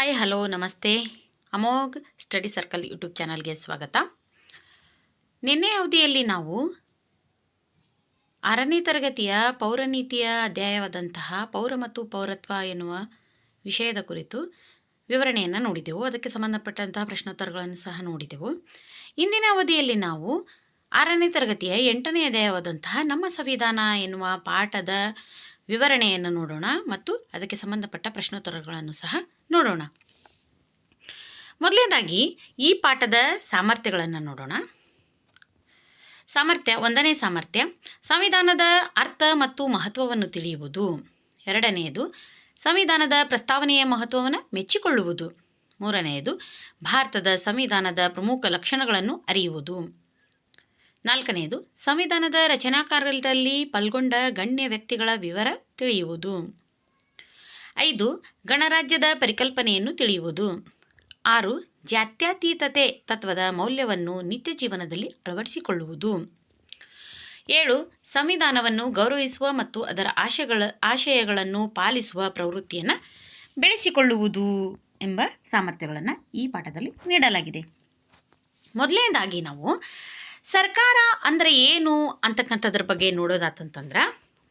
Hi hello ನಮಸ್ತೆ. Amogh study circle YouTube ಚಾನಲ್ಗೆ ಸ್ವಾಗತ. ನಿನ್ನೆ ಅವಧಿಯಲ್ಲಿ ನಾವು ಆರನೇ ತರಗತಿಯ ಪೌರನೀತಿಯ ಅಧ್ಯಾಯವಾದಂತಹ ಪೌರ ಮತ್ತು ಪೌರತ್ವ ಎನ್ನುವ ವಿಷಯದ ಕುರಿತು ವಿವರಣೆಯನ್ನು ನೋಡಿದೆವು. ಅದಕ್ಕೆ ಸಂಬಂಧಪಟ್ಟಂತಹ ಪ್ರಶ್ನೋತ್ತರಗಳನ್ನು ಸಹ ನೋಡಿದೆವು. ಇಂದಿನ ಅವಧಿಯಲ್ಲಿ ನಾವು ಆರನೇ ತರಗತಿಯ ಎಂಟನೇ ಅಧ್ಯಾಯವಾದಂತಹ ನಮ್ಮ ಸಂವಿಧಾನ ಎನ್ನುವ ಪಾಠದ ವಿವರಣೆಯನ್ನು ನೋಡೋಣ ಮತ್ತು ಅದಕ್ಕೆ ಸಂಬಂಧಪಟ್ಟ ಪ್ರಶ್ನೋತ್ತರಗಳನ್ನು ಸಹ ನೋಡೋಣ. ಮೊದಲನೇದಾಗಿ ಈ ಪಾಠದ ಸಾಮರ್ಥ್ಯಗಳನ್ನು ನೋಡೋಣ. ಸಾಮರ್ಥ್ಯ, ಒಂದನೇ ಸಾಮರ್ಥ್ಯ, ಸಂವಿಧಾನದ ಅರ್ಥ ಮತ್ತು ಮಹತ್ವವನ್ನು ತಿಳಿಯುವುದು. ಎರಡನೆಯದು, ಸಂವಿಧಾನದ ಪ್ರಸ್ತಾವನೆಯ ಮಹತ್ವವನ್ನು ಮೆಚ್ಚಿಕೊಳ್ಳುವುದು. ಮೂರನೆಯದು, ಭಾರತದ ಸಂವಿಧಾನದ ಪ್ರಮುಖ ಲಕ್ಷಣಗಳನ್ನು ಅರಿಯುವುದು. ನಾಲ್ಕನೆಯದು, ಸಂವಿಧಾನದ ರಚನಾಕಾರದಲ್ಲಿ ಪಾಲ್ಗೊಂಡ ಗಣ್ಯ ವ್ಯಕ್ತಿಗಳ ವಿವರ ತಿಳಿಯುವುದು. ಐದು, ಗಣರಾಜ್ಯದ ಪರಿಕಲ್ಪನೆಯನ್ನು ತಿಳಿಯುವುದು. ಆರು, ಜಾತ್ಯತೀತತೆ ತತ್ವದ ಮೌಲ್ಯವನ್ನು ನಿತ್ಯ ಜೀವನದಲ್ಲಿ ಅಳವಡಿಸಿಕೊಳ್ಳುವುದು. ಏಳು, ಸಂವಿಧಾನವನ್ನು ಗೌರವಿಸುವ ಮತ್ತು ಅದರ ಆಶಯಗಳ ಆಶಯಗಳನ್ನು ಪಾಲಿಸುವ ಪ್ರವೃತ್ತಿಯನ್ನು ಬೆಳೆಸಿಕೊಳ್ಳುವುದು ಎಂಬ ಸಾಮರ್ಥ್ಯಗಳನ್ನು ಈ ಪಾಠದಲ್ಲಿ ನೀಡಲಾಗಿದೆ. ಮೊದಲನೇದಾಗಿ ನಾವು ಸರ್ಕಾರ ಅಂದರೆ ಏನು ಅಂತಕ್ಕಂಥದ್ರ ಬಗ್ಗೆ ನೋಡೋದಾತಂತಂದ್ರೆ,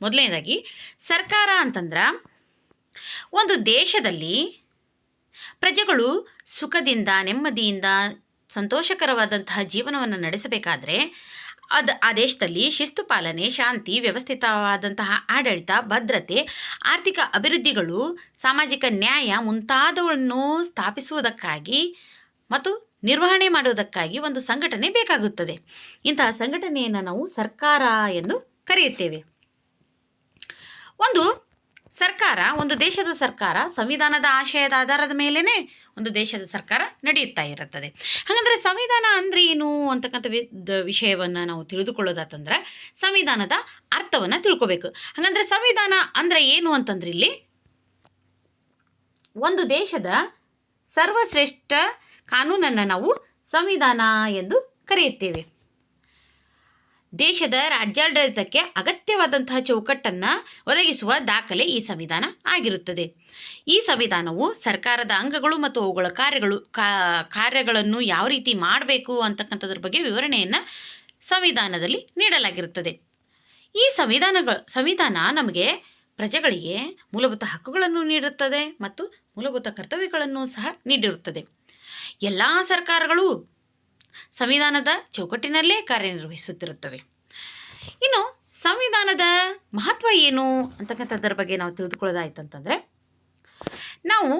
ಮೊದಲನೇದಾಗಿ ಸರ್ಕಾರ ಅಂತಂದ್ರೆ ಒಂದು ದೇಶದಲ್ಲಿ ಪ್ರಜೆಗಳು ಸುಖದಿಂದ, ನೆಮ್ಮದಿಯಿಂದ ಸಂತೋಷಕರವಾದಂತಹ ಜೀವನವನ್ನು ನಡೆಸಬೇಕಾದ್ರೆ ಅದು ಆ ದೇಶದಲ್ಲಿ ಶಿಸ್ತು ಪಾಲನೆ, ಶಾಂತಿ, ವ್ಯವಸ್ಥಿತವಾದಂತಹ ಆಡಳಿತ, ಭದ್ರತೆ, ಆರ್ಥಿಕ ಅಭಿವೃದ್ಧಿಗಳು, ಸಾಮಾಜಿಕ ನ್ಯಾಯ ಮುಂತಾದವನ್ನು ಸ್ಥಾಪಿಸುವುದಕ್ಕಾಗಿ ಮತ್ತು ನಿರ್ವಹಣೆ ಮಾಡುವುದಕ್ಕಾಗಿ ಒಂದು ಸಂಘಟನೆ ಬೇಕಾಗುತ್ತದೆ. ಇಂತಹ ಸಂಘಟನೆಯನ್ನು ನಾವು ಸರ್ಕಾರ ಎಂದು ಕರೆಯುತ್ತೇವೆ. ಒಂದು ಸರ್ಕಾರ, ಒಂದು ದೇಶದ ಸರ್ಕಾರ ಸಂವಿಧಾನದ ಆಶಯದ ಆಧಾರದ ಮೇಲೇ ಒಂದು ದೇಶದ ಸರ್ಕಾರ ನಡೆಯುತ್ತಾ ಇರುತ್ತದೆ. ಹಾಗಂದರೆ ಸಂವಿಧಾನ ಅಂದರೆ ಏನು ಅಂತಕ್ಕಂಥ ವಿಷಯವನ್ನು ನಾವು ತಿಳಿದುಕೊಳ್ಳೋದಾತಂದ್ರೆ ಸಂವಿಧಾನದ ಅರ್ಥವನ್ನು ತಿಳ್ಕೊಬೇಕು. ಹಾಗಂದರೆ ಸಂವಿಧಾನ ಅಂದರೆ ಏನು ಅಂತಂದ್ರೆ ಇಲ್ಲಿ ಒಂದು ದೇಶದ ಸರ್ವಶ್ರೇಷ್ಠ ಕಾನೂನನ್ನು ನಾವು ಸಂವಿಧಾನ ಎಂದು ಕರೆಯುತ್ತೇವೆ. ದೇಶದ ರಾಜ್ಯಾಡಳಿತಕ್ಕೆ ಅಗತ್ಯವಾದಂತಹ ಚೌಕಟ್ಟನ್ನು ಒದಗಿಸುವ ದಾಖಲೆ ಈ ಸಂವಿಧಾನ ಆಗಿರುತ್ತದೆ. ಈ ಸಂವಿಧಾನವು ಸರ್ಕಾರದ ಅಂಗಗಳು ಮತ್ತು ಅವುಗಳ ಕಾರ್ಯಗಳು ಕಾರ್ಯಗಳನ್ನು ಯಾವ ರೀತಿ ಮಾಡಬೇಕು ಅಂತಕ್ಕಂಥದ್ರ ಬಗ್ಗೆ ವಿವರಣೆಯನ್ನು ಸಂವಿಧಾನದಲ್ಲಿ ನೀಡಲಾಗಿರುತ್ತದೆ. ಈ ಸಂವಿಧಾನಗಳು, ಸಂವಿಧಾನ ನಮಗೆ ಪ್ರಜೆಗಳಿಗೆ ಮೂಲಭೂತ ಹಕ್ಕುಗಳನ್ನು ನೀಡುತ್ತದೆ ಮತ್ತು ಮೂಲಭೂತ ಕರ್ತವ್ಯಗಳನ್ನು ಸಹ ನೀಡಿರುತ್ತದೆ. ಎಲ್ಲ ಸರ್ಕಾರಗಳು ಸಂವಿಧಾನದ ಚೌಕಟ್ಟಿನಲ್ಲೇ ಕಾರ್ಯನಿರ್ವಹಿಸುತ್ತಿರುತ್ತವೆ. ಇನ್ನು ಸಂವಿಧಾನದ ಮಹತ್ವ ಏನು ಅಂತಕ್ಕಂಥದ್ರ ಬಗ್ಗೆ ನಾವು ತಿಳಿದುಕೊಳ್ಳೋದಾಯ್ತು ಅಂತಂದರೆ ನಾವು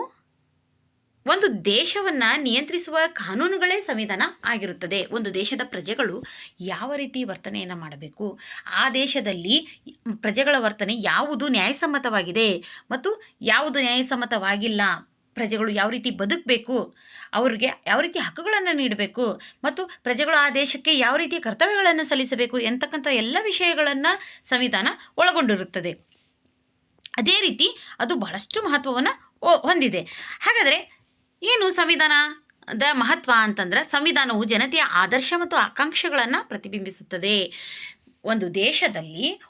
ಒಂದು ದೇಶವನ್ನು ನಿಯಂತ್ರಿಸುವ ಕಾನೂನುಗಳೇ ಸಂವಿಧಾನ ಆಗಿರುತ್ತದೆ. ಒಂದು ದೇಶದ ಪ್ರಜೆಗಳು ಯಾವ ರೀತಿ ವರ್ತನೆಯನ್ನು ಮಾಡಬೇಕು, ಆ ದೇಶದಲ್ಲಿ ಪ್ರಜೆಗಳ ವರ್ತನೆ ಯಾವುದು ನ್ಯಾಯಸಮ್ಮತವಾಗಿದೆ ಮತ್ತು ಯಾವುದು ನ್ಯಾಯಸಮ್ಮತವಾಗಿಲ್ಲ, ಪ್ರಜೆಗಳು ಯಾವ ರೀತಿ ಬದುಕಬೇಕು ಅವ್ರಿಗೆ ಯಾವ ರೀತಿ ಹಕ್ಕುಗಳನ್ನು ನೀಡಬೇಕು ಮತ್ತು ಪ್ರಜೆಗಳು ಆ ದೇಶಕ್ಕೆ ಯಾವ ರೀತಿ ಕರ್ತವ್ಯಗಳನ್ನು ಸಲ್ಲಿಸಬೇಕು ಎಂತಕ್ಕಂಥ ಎಲ್ಲ ವಿಷಯಗಳನ್ನು ಸಂವಿಧಾನ ಒಳಗೊಂಡಿರುತ್ತದೆ. ಅದೇ ರೀತಿ ಅದು ಬಹಳಷ್ಟು ಮಹತ್ವವನ್ನು ಹೊಂದಿದೆ. ಹಾಗಾದರೆ ಏನು ಸಂವಿಧಾನದ ಮಹತ್ವ ಅಂತಂದ್ರೆ ಸಂವಿಧಾನವು ಜನತೆಯ ಆದರ್ಶ ಮತ್ತು ಆಕಾಂಕ್ಷೆಗಳನ್ನು ಪ್ರತಿಬಿಂಬಿಸುತ್ತದೆ. ಒಂದು ದೇಶದಲ್ಲಿ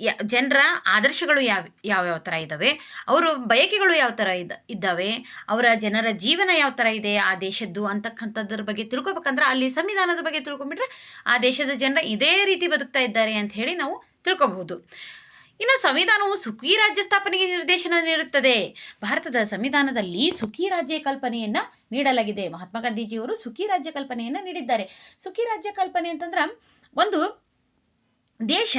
ಜನರ ಆದರ್ಶಗಳು ಯಾವ, ಯಾವ್ಯಾವ ಥರ ಇದ್ದಾವೆ ಅವರ ಬಯಕೆಗಳು ಯಾವ ಥರ ಇದ್ದ ಇದ್ದಾವೆ? ಅವರ ಜನರ ಜೀವನ ಯಾವ ಥರ ಇದೆ? ಆ ದೇಶದ್ದು ಅಂತಕ್ಕಂಥದ್ರ ಬಗ್ಗೆ ತಿಳ್ಕೊಬೇಕಂದ್ರೆ ಅಲ್ಲಿ ಸಂವಿಧಾನದ ಬಗ್ಗೆ ತಿಳ್ಕೊಂಬಿಟ್ರೆ ಆ ದೇಶದ ಜನರ ಇದೇ ರೀತಿ ಬದುಕ್ತಾ ಇದ್ದಾರೆ ಅಂತ ಹೇಳಿ ನಾವು ತಿಳ್ಕೊಬಹುದು. ಇನ್ನು ಸಂವಿಧಾನವು ಸುಖಿ ರಾಜ್ಯ ಸ್ಥಾಪನೆಗೆ ನಿರ್ದೇಶನ ನೀಡುತ್ತದೆ. ಭಾರತದ ಸಂವಿಧಾನದಲ್ಲಿ ಸುಖಿ ರಾಜ್ಯ ಕಲ್ಪನೆಯನ್ನು ನೀಡಲಾಗಿದೆ. ಮಹಾತ್ಮ ಗಾಂಧೀಜಿಯವರು ಸುಖಿ ರಾಜ್ಯ ಕಲ್ಪನೆಯನ್ನು ನೀಡಿದ್ದಾರೆ. ಸುಖಿ ರಾಜ್ಯ ಕಲ್ಪನೆ ಅಂತಂದ್ರೆ ಒಂದು ದೇಶ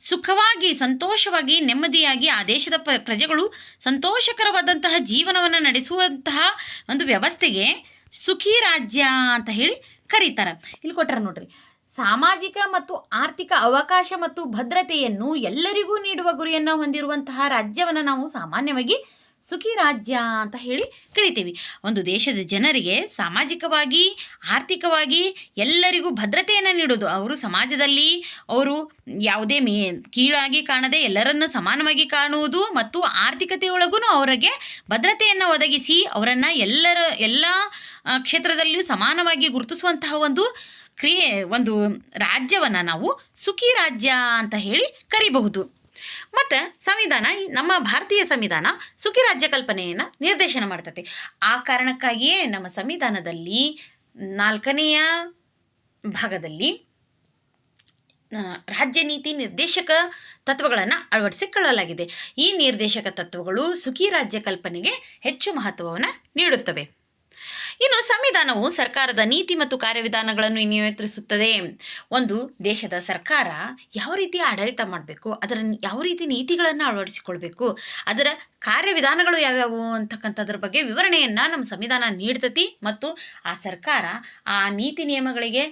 ಸುಖವಾಗಿ, ಸಂತೋಷವಾಗಿ, ನೆಮ್ಮದಿಯಾಗಿ ಆ ದೇಶದ ಪ ಪ್ರಜೆಗಳು ಸಂತೋಷಕರವಾದಂತಹ ಜೀವನವನ್ನು ನಡೆಸುವಂತಹ ಒಂದು ವ್ಯವಸ್ಥೆಗೆ ಸುಖಿ ರಾಜ್ಯ ಅಂತ ಹೇಳಿ ಕರೀತಾರೆ. ಇಲ್ಲಿ ಕೊಟ್ಟರೆ ನೋಡ್ರಿ. ಸಾಮಾಜಿಕ ಮತ್ತು ಆರ್ಥಿಕ ಅವಕಾಶ ಮತ್ತು ಭದ್ರತೆಯನ್ನು ಎಲ್ಲರಿಗೂ ನೀಡುವ ಗುರಿಯನ್ನು ಹೊಂದಿರುವಂತಹ ರಾಜ್ಯವನ್ನು ನಾವು ಸಾಮಾನ್ಯವಾಗಿ ಸುಖಿ ರಾಜ್ಯ ಅಂತ ಹೇಳಿ ಕರಿತೀವಿ. ಒಂದು ದೇಶದ ಜನರಿಗೆ ಸಾಮಾಜಿಕವಾಗಿ, ಆರ್ಥಿಕವಾಗಿ ಎಲ್ಲರಿಗೂ ಭದ್ರತೆಯನ್ನು ನೀಡೋದು. ಅವರು ಸಮಾಜದಲ್ಲಿ ಅವರು ಯಾವುದೇ ಮೇ, ಕೀಳಾಗಿ ಕಾಣದೆ ಎಲ್ಲರನ್ನು ಸಮಾನವಾಗಿ ಕಾಣುವುದು ಮತ್ತು ಆರ್ಥಿಕತೆಯೊಳಗೂ ಅವರಿಗೆ ಭದ್ರತೆಯನ್ನು ಒದಗಿಸಿ ಅವರನ್ನು ಎಲ್ಲರ, ಎಲ್ಲ ಕ್ಷೇತ್ರದಲ್ಲಿಯೂ ಸಮಾನವಾಗಿ ಗುರುತಿಸುವಂತಹ ಒಂದು ಕ್ರಿಯೆ, ಒಂದು ರಾಜ್ಯವನ್ನು ನಾವು ಸುಖಿ ರಾಜ್ಯ ಅಂತ ಹೇಳಿ ಕರಿಬಹುದು. ಮತ್ತು ಸಂವಿಧಾನ ನಮ್ಮ ಭಾರತೀಯ ಸಂವಿಧಾನ ಸುಖಿ ರಾಜ್ಯ ಕಲ್ಪನೆಯನ್ನು ನಿರ್ದೇಶನ ಮಾಡ್ತತಿ. ಆ ಕಾರಣಕ್ಕಾಗಿಯೇ ನಮ್ಮ ಸಂವಿಧಾನದಲ್ಲಿ ನಾಲ್ಕನೆಯ ಭಾಗದಲ್ಲಿ ರಾಜ್ಯ ನೀತಿ ನಿರ್ದೇಶಕ ತತ್ವಗಳನ್ನು ಅಳವಡಿಸಿಕೊಳ್ಳಲಾಗಿದೆ ಈ ನಿರ್ದೇಶಕ ತತ್ವಗಳು ಸುಖಿ ರಾಜ್ಯ ಕಲ್ಪನೆಗೆ ಹೆಚ್ಚು ಮಹತ್ವವನ್ನು ನೀಡುತ್ತವೆ. ಇನ್ನು ಸಂವಿಧಾನವು ಸರ್ಕಾರದ ನೀತಿ ಮತ್ತು ಕಾರ್ಯವಿಧಾನಗಳನ್ನು ನಿಯಂತ್ರಿಸುತ್ತದೆ ಒಂದು, ದೇಶದ ಸರ್ಕಾರ ಯಾವ ರೀತಿ ಆಡಳಿತ ಮಾಡಬೇಕು, ಅದರ ಯಾವ ರೀತಿ ನೀತಿಗಳನ್ನು ಅಳವಡಿಸಿಕೊಳ್ಬೇಕು, ಅದರ ಕಾರ್ಯವಿಧಾನಗಳು ಯಾವ್ಯಾವು ಅಂತಕ್ಕಂಥದ್ರ ಬಗ್ಗೆ ವಿವರಣೆಯನ್ನು ನಮ್ಮ ಸಂವಿಧಾನ ನೀಡ್ತತಿ ಮತ್ತು ಆ ಸರ್ಕಾರ ಆ ನೀತಿ ನಿಯಮಗಳಿಗೆ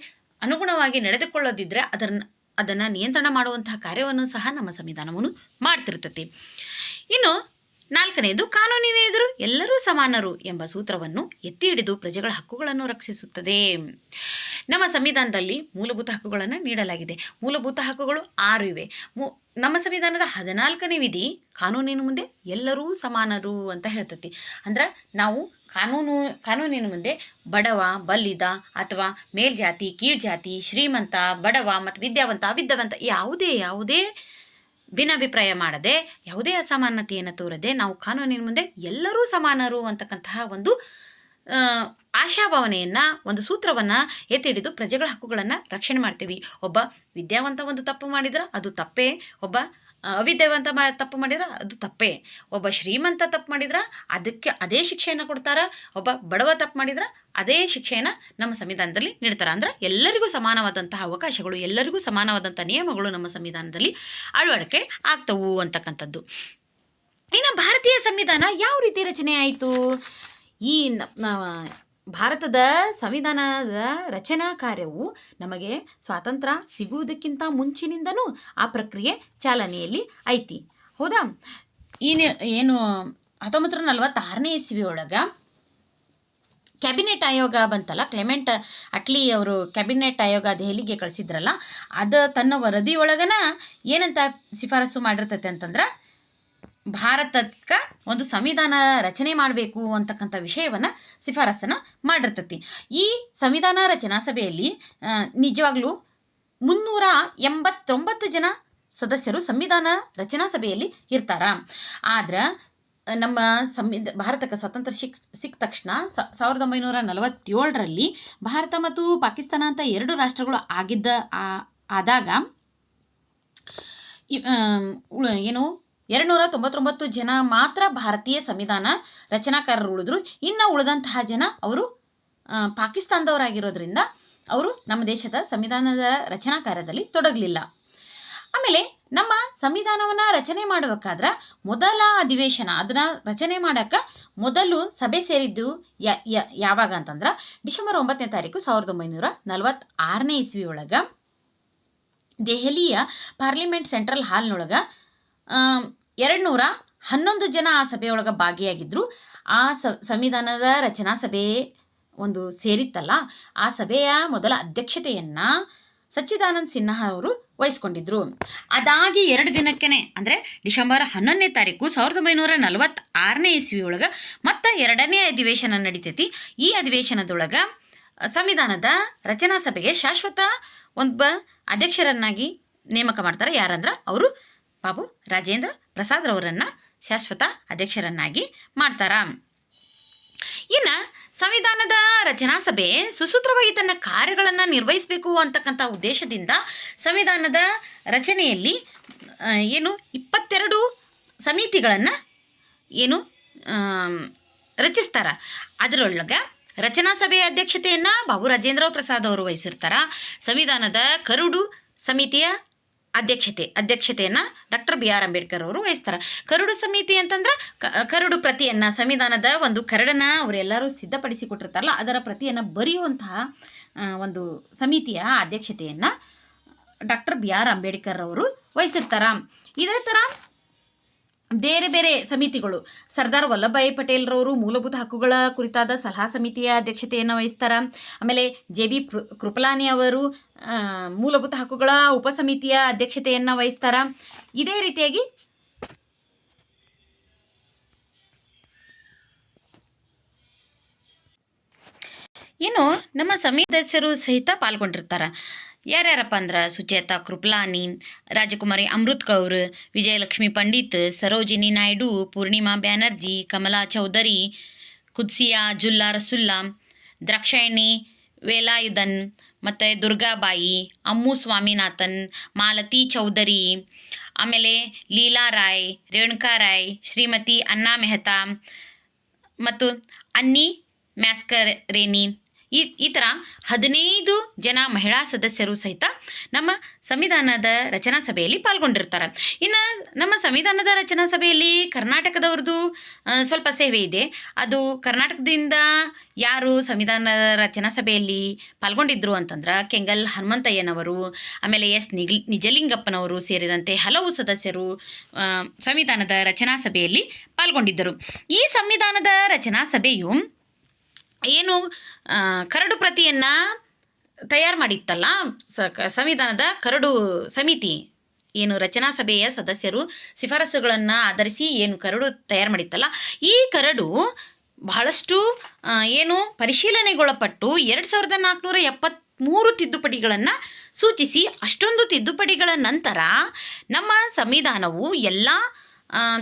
ಅನುಗುಣವಾಗಿ ನಡೆದುಕೊಳ್ಳದಿದ್ದರೆ ಅದನ್ನು ಅದನ್ನು ನಿಯಂತ್ರಣ ಮಾಡುವಂತಹ ಕಾರ್ಯವನ್ನು ಸಹ ನಮ್ಮ ಸಂವಿಧಾನವನ್ನು ಮಾಡ್ತಿರ್ತತಿ. ಇನ್ನು ನಾಲ್ಕನೆಯದು, ಕಾನೂನಿನ ಎದುರು ಎಲ್ಲರೂ ಸಮಾನರು ಎಂಬ ಸೂತ್ರವನ್ನು ಎತ್ತಿ ಹಿಡಿದು ಪ್ರಜೆಗಳ ಹಕ್ಕುಗಳನ್ನು ರಕ್ಷಿಸುತ್ತದೆ. ನಮ್ಮ ಸಂವಿಧಾನದಲ್ಲಿ ಮೂಲಭೂತ ಹಕ್ಕುಗಳನ್ನು ನೀಡಲಾಗಿದೆ. ಮೂಲಭೂತ ಹಕ್ಕುಗಳು ಆರು ಇವೆ. ನಮ್ಮ ಸಂವಿಧಾನದ ಹದಿನಾಲ್ಕನೇ ವಿಧಿ, ಕಾನೂನಿನ ಮುಂದೆ ಎಲ್ಲರೂ ಸಮಾನರು ಅಂತ ಹೇಳ್ತತಿ. ಅಂದ್ರೆ ನಾವು ಕಾನೂನು, ಕಾನೂನಿನ ಮುಂದೆ ಬಡವ, ಬಲ್ಲಿದ ಅಥವಾ ಮೇಲ್ಜಾತಿ, ಕೀಳ್ಜಾತಿ, ಶ್ರೀಮಂತ, ಬಡವ ಮತ್ತು ವಿದ್ಯಾವಂತ, ಅವಿದ್ಯಾವಂತ ಯಾವುದೇ ಯಾವುದೇ ಭಿನ್ನಾಭಿಪ್ರಾಯ ಮಾಡದೆ, ಯಾವುದೇ ಅಸಮಾನತೆಯನ್ನು ತೋರದೆ ನಾವು ಕಾನೂನಿನ ಮುಂದೆ ಎಲ್ಲರೂ ಸಮಾನರು ಅಂತಕ್ಕಂತಹ ಒಂದು ಆಶಾಭಾವನೆಯನ್ನು, ಒಂದು ಸೂತ್ರವನ್ನು ಎತ್ತಿಡಿದು ಪ್ರಜೆಗಳ ಹಕ್ಕುಗಳನ್ನು ರಕ್ಷಣೆ ಮಾಡ್ತೀವಿ. ಒಬ್ಬ ವಿದ್ಯಾವಂತ ಒಂದು ತಪ್ಪು ಮಾಡಿದ್ರೆ ಅದು ತಪ್ಪೇ, ಒಬ್ಬ ಆ, ಅವಿದ್ಯಾವಂತ ಮಾ ತಪ್ಪು ಮಾಡಿದ್ರೆ? ಅದು ತಪ್ಪೇ. ಒಬ್ಬ ಶ್ರೀಮಂತ ತಪ್ಪು ಮಾಡಿದ್ರೆ ಅದಕ್ಕೆ ಅದೇ ಶಿಕ್ಷೆಯನ್ನು ಕೊಡ್ತಾರೆ. ಒಬ್ಬ ಬಡವ ತಪ್ಪು ಮಾಡಿದ್ರೆ ಅದೇ ಶಿಕ್ಷೆಯನ್ನು ನಮ್ಮ ಸಂವಿಧಾನದಲ್ಲಿ ನೀಡ್ತಾರೆ. ಅಂದ್ರೆ ಎಲ್ಲರಿಗೂ ಸಮಾನವಾದಂತಹ ಅವಕಾಶಗಳು ಎಲ್ಲರಿಗೂ ಸಮಾನವಾದಂಥ ನಿಯಮಗಳು ನಮ್ಮ ಸಂವಿಧಾನದಲ್ಲಿ ಅಳವಡಿಕೆ ಆಗ್ತವು ಅಂತಕ್ಕಂಥದ್ದು. ಇನ್ನು ಭಾರತೀಯ ಸಂವಿಧಾನ ಯಾವ ರೀತಿ ರಚನೆ ಆಯಿತು? ಈ ಭಾರತದ ಸಂವಿಧಾನದ ರಚನಾ ಕಾರ್ಯವು ನಮಗೆ ಸ್ವಾತಂತ್ರ್ಯ ಸಿಗುವುದಕ್ಕಿಂತ ಮುಂಚಿನಿಂದನೂ ಆ ಪ್ರಕ್ರಿಯೆ ಚಾಲನೆಯಲ್ಲಿ ಐತಿ. ಹೌದಾ? ಏನು ಏನು ಹತ್ತೊಂಬತ್ತು ನಲವತ್ತಾರನೇ ಇಸ್ವಿ ಕ್ಯಾಬಿನೆಟ್ ಆಯೋಗ ಬಂತಲ್ಲ, ಕ್ಲೆಮೆಂಟ್ ಅಟ್ಲಿ ಅವರು ಕ್ಯಾಬಿನೆಟ್ ಆಯೋಗ ದೆಹಲಿಗೆ ಕಳಿಸಿದ್ರಲ್ಲ, ಅದು ತನ್ನ ವರದಿ ಒಳಗನ ಏನಂತ ಶಿಫಾರಸು ಮಾಡಿರ್ತೈತೆ ಅಂತಂದ್ರೆ ಭಾರತಕ್ಕೆ ಒಂದು ಸಂವಿಧಾನ ರಚನೆ ಮಾಡಬೇಕು ಅಂತಕ್ಕಂಥ ವಿಷಯವನ್ನು ಶಿಫಾರಸನ್ನು ಮಾಡಿರ್ತತಿ. ಈ ಸಂವಿಧಾನ ರಚನಾ ಸಭೆಯಲ್ಲಿ ನಿಜವಾಗ್ಲೂ ಮುನ್ನೂರ ಎಂಬತ್ತೊಂಬತ್ತು ಜನ ಸದಸ್ಯರು ಸಂವಿಧಾನ ರಚನಾ ಸಭೆಯಲ್ಲಿ ಇರ್ತಾರ. ಆದ್ರೆ, ನಮ್ಮ ಸಂವಿಧ, ಭಾರತಕ್ಕೆ ಸ್ವಾತಂತ್ರ್ಯ ಸಿಕ್ ಸಿಕ್ಕ ತಕ್ಷಣ ಸಾವಿರದ ಒಂಬೈನೂರ ನಲವತ್ತೇಳರಲ್ಲಿ ಭಾರತ ಮತ್ತು ಪಾಕಿಸ್ತಾನ ಅಂತ ಎರಡು ರಾಷ್ಟ್ರಗಳು ಆಗಿದ್ದ ಆದಾಗ ಏನು ಎರಡುನೂರ ತೊಂಬತ್ತೊಂಬತ್ತು ಜನ ಮಾತ್ರ ಭಾರತೀಯ ಸಂವಿಧಾನ ರಚನಾಕಾರರು ಉಳಿದ್ರು. ಇನ್ನು ಉಳಿದಂತಹ ಜನ ಅವರು ಪಾಕಿಸ್ತಾನದವರಾಗಿರೋದ್ರಿಂದ ಅವರು ನಮ್ಮ ದೇಶದ ಸಂವಿಧಾನದ ರಚನಾ ಕಾರ್ಯದಲ್ಲಿ ತೊಡಗಲಿಲ್ಲ. ಆಮೇಲೆ ನಮ್ಮ ಸಂವಿಧಾನವನ್ನ ರಚನೆ ಮಾಡಬೇಕಾದ್ರೆ ಮೊದಲ ಅಧಿವೇಶನ, ಅದನ್ನ ರಚನೆ ಮಾಡೋಕ್ಕೆ ಮೊದಲು ಸಭೆ ಸೇರಿದ್ದು ಯಾವಾಗ ಅಂತಂದ್ರೆ ಡಿಸೆಂಬರ್ ಒಂಬತ್ತನೇ ತಾರೀಕು ಸಾವಿರದ ಒಂಬೈನೂರ ನಲವತ್ತಾರನೇ ಇಸ್ವಿ ಒಳಗೆ ದೆಹಲಿಯ ಪಾರ್ಲಿಮೆಂಟ್ ಸೆಂಟ್ರಲ್ ಹಾಲ್ನೊಳಗೆ ಎರಡು ನೂರ ಹನ್ನೊಂದು ಜನ ಆ ಸಭೆಯೊಳಗೆ ಭಾಗಿಯಾಗಿದ್ದರು ಆ ಸಂವಿಧಾನದ ರಚನಾ ಸಭೆ ಒಂದು ಸೇರಿತ್ತಲ್ಲ, ಆ ಸಭೆಯ ಮೊದಲ ಅಧ್ಯಕ್ಷತೆಯನ್ನು ಸಚ್ಚಿದಾನಂದ್ ಸಿನ್ಹಾ ಅವರು ವಹಿಸ್ಕೊಂಡಿದ್ರು. ಅದಾಗಿ ಎರಡು ದಿನಕ್ಕೇ ಅಂದರೆ ಡಿಸೆಂಬರ್ ಹನ್ನೊಂದನೇ ತಾರೀಕು ಸಾವಿರದ ಒಂಬೈನೂರ ನಲವತ್ತಾರನೇ ಇಸ್ವಿ ಒಳಗೆ ಮತ್ತೆ ಎರಡನೇ ಅಧಿವೇಶನ ನಡೀತೈತಿ. ಈ ಅಧಿವೇಶನದೊಳಗೆ ಸಂವಿಧಾನದ ರಚನಾ ಸಭೆಗೆ ಶಾಶ್ವತ ಒಬ್ಬ ಅಧ್ಯಕ್ಷರನ್ನಾಗಿ ನೇಮಕ ಮಾಡ್ತಾರೆ ಯಾರಂದ್ರೆ ಅವರು ಬಾಬು ರಾಜೇಂದ್ರ ಪ್ರಸಾದ್ರವರನ್ನು ಶಾಶ್ವತ ಅಧ್ಯಕ್ಷರನ್ನಾಗಿ ಮಾಡ್ತಾರ? ಇನ್ನು ಸಂವಿಧಾನದ ರಚನಾ ಸಭೆ ಸುಸೂತ್ರವಾಗಿ ತನ್ನ ಕಾರ್ಯಗಳನ್ನು ನಿರ್ವಹಿಸಬೇಕು ಅಂತಕ್ಕಂಥ ಉದ್ದೇಶದಿಂದ ಸಂವಿಧಾನದ ರಚನೆಯಲ್ಲಿ ಏನು ಇಪ್ಪತ್ತೆರಡು ಸಮಿತಿಗಳನ್ನು ಏನು ರಚಿಸ್ತಾರ? ಅದರೊಳಗೆ ರಚನಾ ಸಭೆಯ ಅಧ್ಯಕ್ಷತೆಯನ್ನು ಬಾಬು ರಾಜೇಂದ್ರ ಪ್ರಸಾದ್ ಅವರು ವಹಿಸಿರ್ತಾರ? ಸಂವಿಧಾನದ ಕರುಡು ಸಮಿತಿಯ ಅಧ್ಯಕ್ಷತೆ, ಅಧ್ಯಕ್ಷತೆಯನ್ನು ಡಾಕ್ಟರ್ ಬಿ ಆರ್ ಅಂಬೇಡ್ಕರ್ ಅವರು ವಹಿಸ್ತಾರೆ. ಕರಡು ಸಮಿತಿ ಅಂತಂದ್ರೆ ಕರಡು ಪ್ರತಿಯನ್ನು, ಸಂವಿಧಾನದ ಒಂದು ಕರಡನ್ನ ಅವರೆಲ್ಲರೂ ಸಿದ್ಧಪಡಿಸಿ ಕೊಟ್ಟಿರ್ತಾರಲ್ಲ ಅದರ ಪ್ರತಿಯನ್ನು ಬರೆಯುವಂತಹ ಒಂದು ಸಮಿತಿಯ ಅಧ್ಯಕ್ಷತೆಯನ್ನು ಡಾಕ್ಟರ್ ಬಿ ಆರ್ ಅಂಬೇಡ್ಕರ್ ಅವರು ವಹಿಸಿರ್ತಾರೆ. ಇದೇ ಥರ ಬೇರೆ ಬೇರೆ ಸಮಿತಿಗಳು. ಸರ್ದಾರ್ ವಲ್ಲಭಾಯಿ ಪಟೇಲ್ರವರು ಮೂಲಭೂತ ಹಕ್ಕುಗಳ ಕುರಿತಾದ ಸಲಹಾ ಸಮಿತಿಯ ಅಧ್ಯಕ್ಷತೆಯನ್ನು ವಹಿಸ್ತಾರ. ಆಮೇಲೆ ಜೆ ಬಿ ಕೃಪಲಾನಿ ಅವರು ಮೂಲಭೂತ ಹಕ್ಕುಗಳ ಉಪಸಮಿತಿಯ ಅಧ್ಯಕ್ಷತೆಯನ್ನು ವಹಿಸ್ತಾರ. ಇದೇ ರೀತಿಯಾಗಿ ಇನ್ನು ನಮ್ಮ ಸಮಿತಿ ಸದಸ್ಯರು ಸಹಿತ ಪಾಲ್ಗೊಂಡಿರ್ತಾರೆ. ಯಾರ್ಯಾರಪ್ಪ ಅಂದ್ರೆ ಸುಚೇತಾ ಕೃಪ್ಲಾನಿ ರಾಜಕುಮಾರಿ ಅಮೃತ್ ಕೌರ್ ವಿಜಯಲಕ್ಷ್ಮಿ ಪಂಡಿತ್ ಸರೋಜಿನಿ ನಾಯ್ಡು ಪೂರ್ಣಿಮಾ ಬ್ಯಾನರ್ಜಿ ಕಮಲಾ ಚೌಧರಿ ಕುದ್ಸಿಯಾ ಜುಲ್ಲಾ ರಸುಲ್ಲಾ ದ್ರಾಕ್ಷಾಯಣಿ ವೇಲಾಯುಧನ್ ಮತ್ತು ದುರ್ಗಾಬಾಯಿ ಅಮ್ಮು ಸ್ವಾಮಿನಾಥನ್ ಮಾಲತಿ ಚೌಧರಿ ಆಮೇಲೆ ಲೀಲಾ ರಾಯ್ ರೇಣುಕಾ ರಾಯ್ ಶ್ರೀಮತಿ ಅನ್ನಾ ಮೆಹ್ತಾ ಮತ್ತು ಅನ್ನಿ ಮ್ಯಾಸ್ಕರೇನಿ ಈ ಈ ಥರ ಹದಿನೈದು ಜನ ಮಹಿಳಾ ಸದಸ್ಯರು ಸಹಿತ ನಮ್ಮ ಸಂವಿಧಾನದ ರಚನಾ ಸಭೆಯಲ್ಲಿ ಪಾಲ್ಗೊಂಡಿರ್ತಾರೆ. ಇನ್ನು ನಮ್ಮ ಸಂವಿಧಾನದ ರಚನಾ ಸಭೆಯಲ್ಲಿ ಕರ್ನಾಟಕದವ್ರದ್ದು ಸ್ವಲ್ಪ ಸೇವೆ ಇದೆ. ಅದು ಕರ್ನಾಟಕದಿಂದ ಯಾರು ಸಂವಿಧಾನದ ರಚನಾ ಸಭೆಯಲ್ಲಿ ಪಾಲ್ಗೊಂಡಿದ್ರು ಅಂತಂದ್ರೆ ಕೆಂಗಲ್ ಹನುಮಂತಯ್ಯನವರು, ಆಮೇಲೆ ಎಸ್ ನಿಗ್, ನಿಜಲಿಂಗಪ್ಪನವರು ಸೇರಿದಂತೆ ಹಲವು ಸದಸ್ಯರು ಸಂವಿಧಾನದ ರಚನಾ ಸಭೆಯಲ್ಲಿ ಪಾಲ್ಗೊಂಡಿದ್ದರು. ಈ ಸಂವಿಧಾನದ ರಚನಾ ಸಭೆಯು ಏನು ಕರಡು ಪ್ರತಿಯನ್ನು ತಯಾರು ಮಾಡಿತ್ತಲ್ಲ ಸಂವಿಧಾನದ ಕರಡು ಸಮಿತಿ. ಏನು, ರಚನಾ ಸಭೆಯ ಸದಸ್ಯರು ಶಿಫಾರಸುಗಳನ್ನು ಆಧರಿಸಿ ಏನು ಕರಡು ತಯಾರು ಮಾಡಿತ್ತಲ್ಲ, ಈ ಕರಡು ಬಹಳಷ್ಟು ಏನು ಪರಿಶೀಲನೆಗೊಳಪಟ್ಟು ಎರಡು ಸಾವಿರದ ನಾಲ್ಕುನೂರ ಎಪ್ಪತ್ತ್ಮೂರು ತಿದ್ದುಪಡಿಗಳನ್ನು ಸೂಚಿಸಿ, ಅಷ್ಟೊಂದು ತಿದ್ದುಪಡಿಗಳ ನಂತರ ನಮ್ಮ ಸಂವಿಧಾನವು ಎಲ್ಲ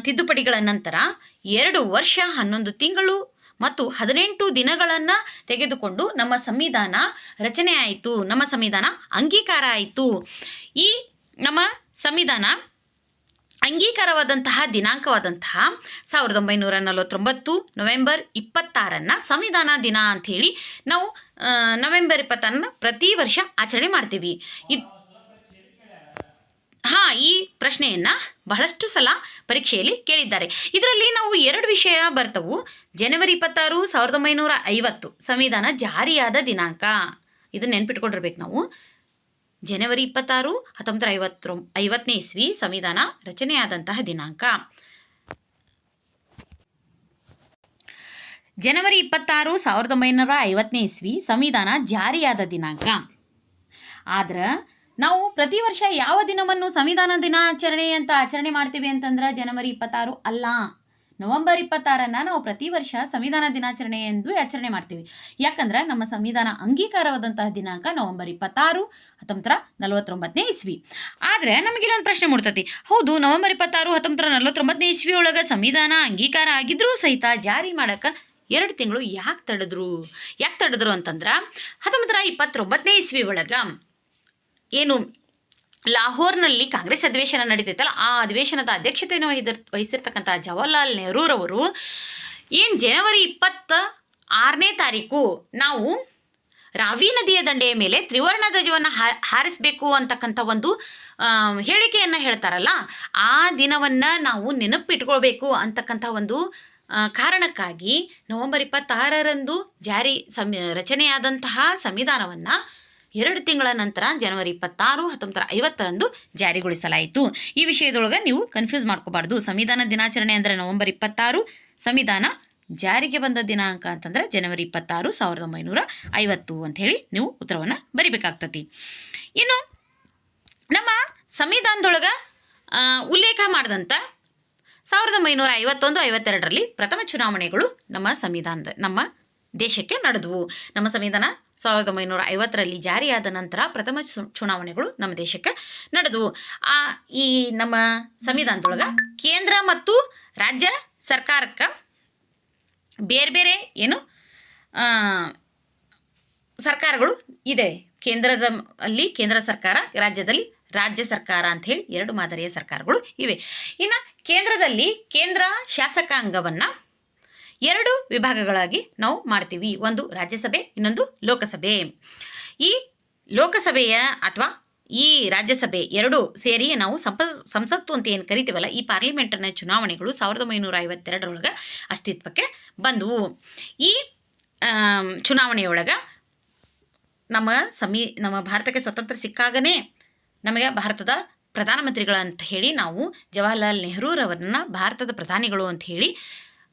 ತಿದ್ದುಪಡಿಗಳ ನಂತರ ಎರಡು ವರ್ಷ ಹನ್ನೊಂದು ತಿಂಗಳು ಮತ್ತು ಹದಿನೆಂಟು ದಿನಗಳನ್ನು ತೆಗೆದುಕೊಂಡು ನಮ್ಮ ಸಂವಿಧಾನ ರಚನೆ ಆಯಿತು. ನಮ್ಮ ಸಂವಿಧಾನ ಅಂಗೀಕಾರ ಆಯಿತು. ಈ ನಮ್ಮ ಸಂವಿಧಾನ ಅಂಗೀಕಾರವಾದಂತಹ ದಿನಾಂಕವಾದಂತಹ ಸಾವಿರದ ಒಂಬೈನೂರ ನಲವತ್ತೊಂಬತ್ತು ನವೆಂಬರ್ ಇಪ್ಪತ್ತಾರನ್ನು ಸಂವಿಧಾನ ದಿನ ಅಂಥೇಳಿ ನಾವು ನವೆಂಬರ್ ಇಪ್ಪತ್ತಾರನ್ನ ಪ್ರತಿ ವರ್ಷ ಆಚರಣೆ ಮಾಡ್ತೀವಿ. ಇದು ಹಾಂ, ಈ ಪ್ರಶ್ನೆಯನ್ನ ಬಹಳಷ್ಟು ಸಲ ಪರೀಕ್ಷೆಯಲ್ಲಿ ಕೇಳಿದ್ದಾರೆ. ಇದರಲ್ಲಿ ನಾವು ಎರಡು ವಿಷಯ ಬರ್ತವು. ಜನವರಿ ಇಪ್ಪತ್ತಾರು, ಸಾವಿರದ ಒಂಬೈನೂರ ಐವತ್ತು, ಸಂವಿಧಾನ ಜಾರಿಯಾದ ದಿನಾಂಕ. ಇದು ನೆನ್ಪಿಟ್ಕೊಂಡಿರ್ಬೇಕು ನಾವು. ಜನವರಿ ಇಪ್ಪತ್ತಾರು ಹತ್ತೊಂಬತ್ತು ಐವತ್ತೊಂ, ಐವತ್ತನೇ ಇಸ್ವಿ ಸಂವಿಧಾನ ರಚನೆಯಾದಂತಹ ದಿನಾಂಕ. ಜನವರಿ ಇಪ್ಪತ್ತಾರು, ಸಾವಿರದ ಒಂಬೈನೂರ ಐವತ್ತನೇ ಇಸ್ವಿ ಸಂವಿಧಾನ ಜಾರಿಯಾದ ದಿನಾಂಕ. ಆದ್ರೆ ನಾವು ಪ್ರತಿ ವರ್ಷ ಯಾವ ದಿನವನ್ನು ಸಂವಿಧಾನ ದಿನಾಚರಣೆ ಅಂತ ಆಚರಣೆ ಮಾಡ್ತೀವಿ ಅಂತಂದ್ರೆ ಜನವರಿ ಇಪ್ಪತ್ತಾರು ಅಲ್ಲ. ನವೆಂಬರ್ ಇಪ್ಪತ್ತಾರನ್ನು ನಾವು ಪ್ರತಿ ವರ್ಷ ಸಂವಿಧಾನ ದಿನಾಚರಣೆ ಎಂದು ಆಚರಣೆ ಮಾಡ್ತೀವಿ. ಯಾಕಂದ್ರೆ ನಮ್ಮ ಸಂವಿಧಾನ ಅಂಗೀಕಾರವಾದಂತಹ ದಿನಾಂಕ ನವೆಂಬರ್ ಇಪ್ಪತ್ತಾರು ಹತ್ತೊಂಬತ್ತರ ನಲವತ್ತೊಂಬತ್ತನೇ ಇಸ್ವಿ. ಆದರೆ ನಮಗೆ ಇಲ್ಲೊಂದು ಪ್ರಶ್ನೆ ಮೂಡ್ತತಿ. ಹೌದು, ನವೆಂಬರ್ ಇಪ್ಪತ್ತಾರು ಹತ್ತೊಂಬತ್ತರ ನಲವತ್ತೊಂಬತ್ತನೇ ಇಸ್ವಿ ಒಳಗೆ ಸಂವಿಧಾನ ಅಂಗೀಕಾರ ಆಗಿದ್ರೂ ಸಹಿತ ಜಾರಿ ಮಾಡಕ್ಕೆ ಎರಡು ತಿಂಗಳು ಯಾಕೆ ತಡೆದ್ರು? ಯಾಕೆ ತಡೆದ್ರು ಅಂತಂದ್ರೆ ಹತ್ತೊಂಬತ್ತರ ಇಪ್ಪತ್ತೊಂಬತ್ತನೇ ಇಸ್ವಿ ಒಳಗೆ ಏನು ಲಾಹೋರ್ನಲ್ಲಿ ಕಾಂಗ್ರೆಸ್ ಅಧಿವೇಶನ ನಡೀತೈತಲ್ಲ, ಆ ಅಧಿವೇಶನದ ಅಧ್ಯಕ್ಷತೆಯನ್ನು ವಹಿದಿರ್, ವಹಿಸಿರ್ತಕ್ಕಂಥ ಜವಾಹರ್ಲಾಲ್ ನೆಹರೂರವರು ಏನು ಜನವರಿ ಇಪ್ಪತ್ತ ಆರನೇ ತಾರೀಕು ನಾವು ರಾವಿ ನದಿಯ ದಂಡೆಯ ಮೇಲೆ ತ್ರಿವರ್ಣ ಧ್ವಜವನ್ನು ಹಾರಿಸಬೇಕು ಅಂತಕ್ಕಂಥ ಒಂದು ಹೇಳಿಕೆಯನ್ನು ಹೇಳ್ತಾರಲ್ಲ, ಆ ದಿನವನ್ನು ನಾವು ನೆನಪಿಟ್ಕೊಳ್ಬೇಕು ಅಂತಕ್ಕಂಥ ಒಂದು ಕಾರಣಕ್ಕಾಗಿ ನವೆಂಬರ್ ಇಪ್ಪತ್ತಾರರಂದು ಜಾರಿ ಸಂ ರಚನೆಯಾದಂತಹ ಸಂವಿಧಾನವನ್ನು ಎರಡು ತಿಂಗಳ ನಂತರ ಜನವರಿ ಇಪ್ಪತ್ತಾರು, ಹತ್ತೊಂಬತ್ತರ ಐವತ್ತರಂದು ಜಾರಿಗೊಳಿಸಲಾಯಿತು. ಈ ವಿಷಯದೊಳಗೆ ನೀವು ಕನ್ಫ್ಯೂಸ್ ಮಾಡ್ಕೋಬಾರ್ದು. ಸಂವಿಧಾನ ದಿನಾಚರಣೆ ಅಂದರೆ ನವೆಂಬರ್ ಇಪ್ಪತ್ತಾರು, ಸಂವಿಧಾನ ಜಾರಿಗೆ ಬಂದ ದಿನಾಂಕ ಅಂತಂದ್ರೆ ಜನವರಿ ಇಪ್ಪತ್ತಾರು, ಸಾವಿರದ ಒಂಬೈನೂರ ಐವತ್ತು ಅಂಥೇಳಿ ನೀವು ಉತ್ತರವನ್ನು ಬರಿಬೇಕಾಗ್ತತಿ. ಇನ್ನು ನಮ್ಮ ಸಂವಿಧಾನದೊಳಗೆ ಉಲ್ಲೇಖ ಮಾಡಿದಂಥ ಸಾವಿರದ ಒಂಬೈನೂರ ಐವತ್ತೊಂದು, ಐವತ್ತೆರಡರಲ್ಲಿ ಪ್ರಥಮ ಚುನಾವಣೆಗಳು ನಮ್ಮ ಸಂವಿಧಾನದ, ನಮ್ಮ ದೇಶಕ್ಕೆ ನಡೆದವು. ನಮ್ಮ ಸಂವಿಧಾನ ಸಾವಿರದ ಒಂಬೈನೂರ ಐವತ್ತರಲ್ಲಿ ಜಾರಿಯಾದ ನಂತರ ಪ್ರಥಮ ಚುನಾವಣೆಗಳು ನಮ್ಮ ದೇಶಕ್ಕೆ ನಡೆದವು. ಆ, ಈ ನಮ್ಮ ಸಂವಿಧಾನದೊಳಗೆ ಕೇಂದ್ರ ಮತ್ತು ರಾಜ್ಯ ಸರ್ಕಾರಕ್ಕೆ ಬೇರೆ ಬೇರೆ ಏನು ಸರ್ಕಾರಗಳು ಇದೆ. ಕೇಂದ್ರದ ಅಲ್ಲಿ ಕೇಂದ್ರ ಸರ್ಕಾರ, ರಾಜ್ಯದಲ್ಲಿ ರಾಜ್ಯ ಸರ್ಕಾರ ಅಂತ ಹೇಳಿ ಎರಡು ಮಾದರಿಯ ಸರ್ಕಾರಗಳು ಇವೆ. ಇನ್ನು ಕೇಂದ್ರದಲ್ಲಿ ಕೇಂದ್ರ ಶಾಸಕಾಂಗವನ್ನು ಎರಡು ವಿಭಾಗಗಳಾಗಿ ನಾವು ಮಾಡ್ತೀವಿ. ಒಂದು ರಾಜ್ಯಸಭೆ, ಇನ್ನೊಂದು ಲೋಕಸಭೆ. ಈ ಲೋಕಸಭೆಯ ಅಥವಾ ಈ ರಾಜ್ಯಸಭೆ ಎರಡು ಸೇರಿ ನಾವು ಸಂಪ, ಸಂಸತ್ತು ಅಂತ ಏನು ಕರಿತೀವಲ್ಲ, ಈ ಪಾರ್ಲಿಮೆಂಟಿನ ಚುನಾವಣೆಗಳು ಸಾವಿರದ ಒಂಬೈನೂರ ಐವತ್ತೆರಡರೊಳಗೆ ಅಸ್ತಿತ್ವಕ್ಕೆ ಬಂದವು. ಈ ಚುನಾವಣೆಯೊಳಗೆ ನಮ್ಮ ಸಮೀ, ನಮ್ಮ ಭಾರತಕ್ಕೆ ಸ್ವತಂತ್ರ ಸಿಕ್ಕಾಗನೇ ನಮಗೆ ಭಾರತದ ಪ್ರಧಾನಮಂತ್ರಿಗಳಂತ ಹೇಳಿ ನಾವು ಜವಾಹರ್ಲಾಲ್ ನೆಹರೂರವರನ್ನ ಭಾರತದ ಪ್ರಧಾನಿಗಳು ಅಂತ ಹೇಳಿ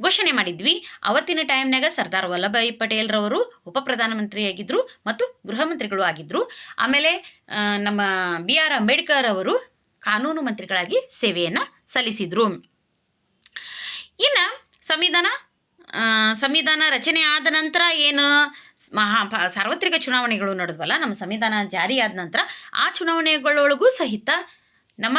ಘೋಷಣೆ ಮಾಡಿದ್ವಿ. ಅವತ್ತಿನ ಟೈಮ್ನಾಗ ಸರ್ದಾರ್ ವಲ್ಲಭಾಯಿ ಪಟೇಲ್ರವರು ಉಪ ಪ್ರಧಾನಮಂತ್ರಿಯಾಗಿದ್ದರು ಮತ್ತು ಗೃಹ ಮಂತ್ರಿಗಳು ಆಗಿದ್ದರು ಆಮೇಲೆ ನಮ್ಮ ಬಿ ಆರ್ ಅಂಬೇಡ್ಕರ್ ಅವರು ಕಾನೂನು ಮಂತ್ರಿಗಳಾಗಿ ಸೇವೆಯನ್ನು ಸಲ್ಲಿಸಿದರು. ಇನ್ನು ಸಂವಿಧಾನ ಸಂವಿಧಾನ ರಚನೆ ಆದ ನಂತರ ಏನು ಮಹಾ ಸಾರ್ವತ್ರಿಕ ಚುನಾವಣೆಗಳು ನಡೆದ್ವಲ್ಲ, ನಮ್ಮ ಸಂವಿಧಾನ ಜಾರಿಯಾದ ನಂತರ ಆ ಚುನಾವಣೆಗಳೊಳಗೂ ಸಹಿತ ನಮ್ಮ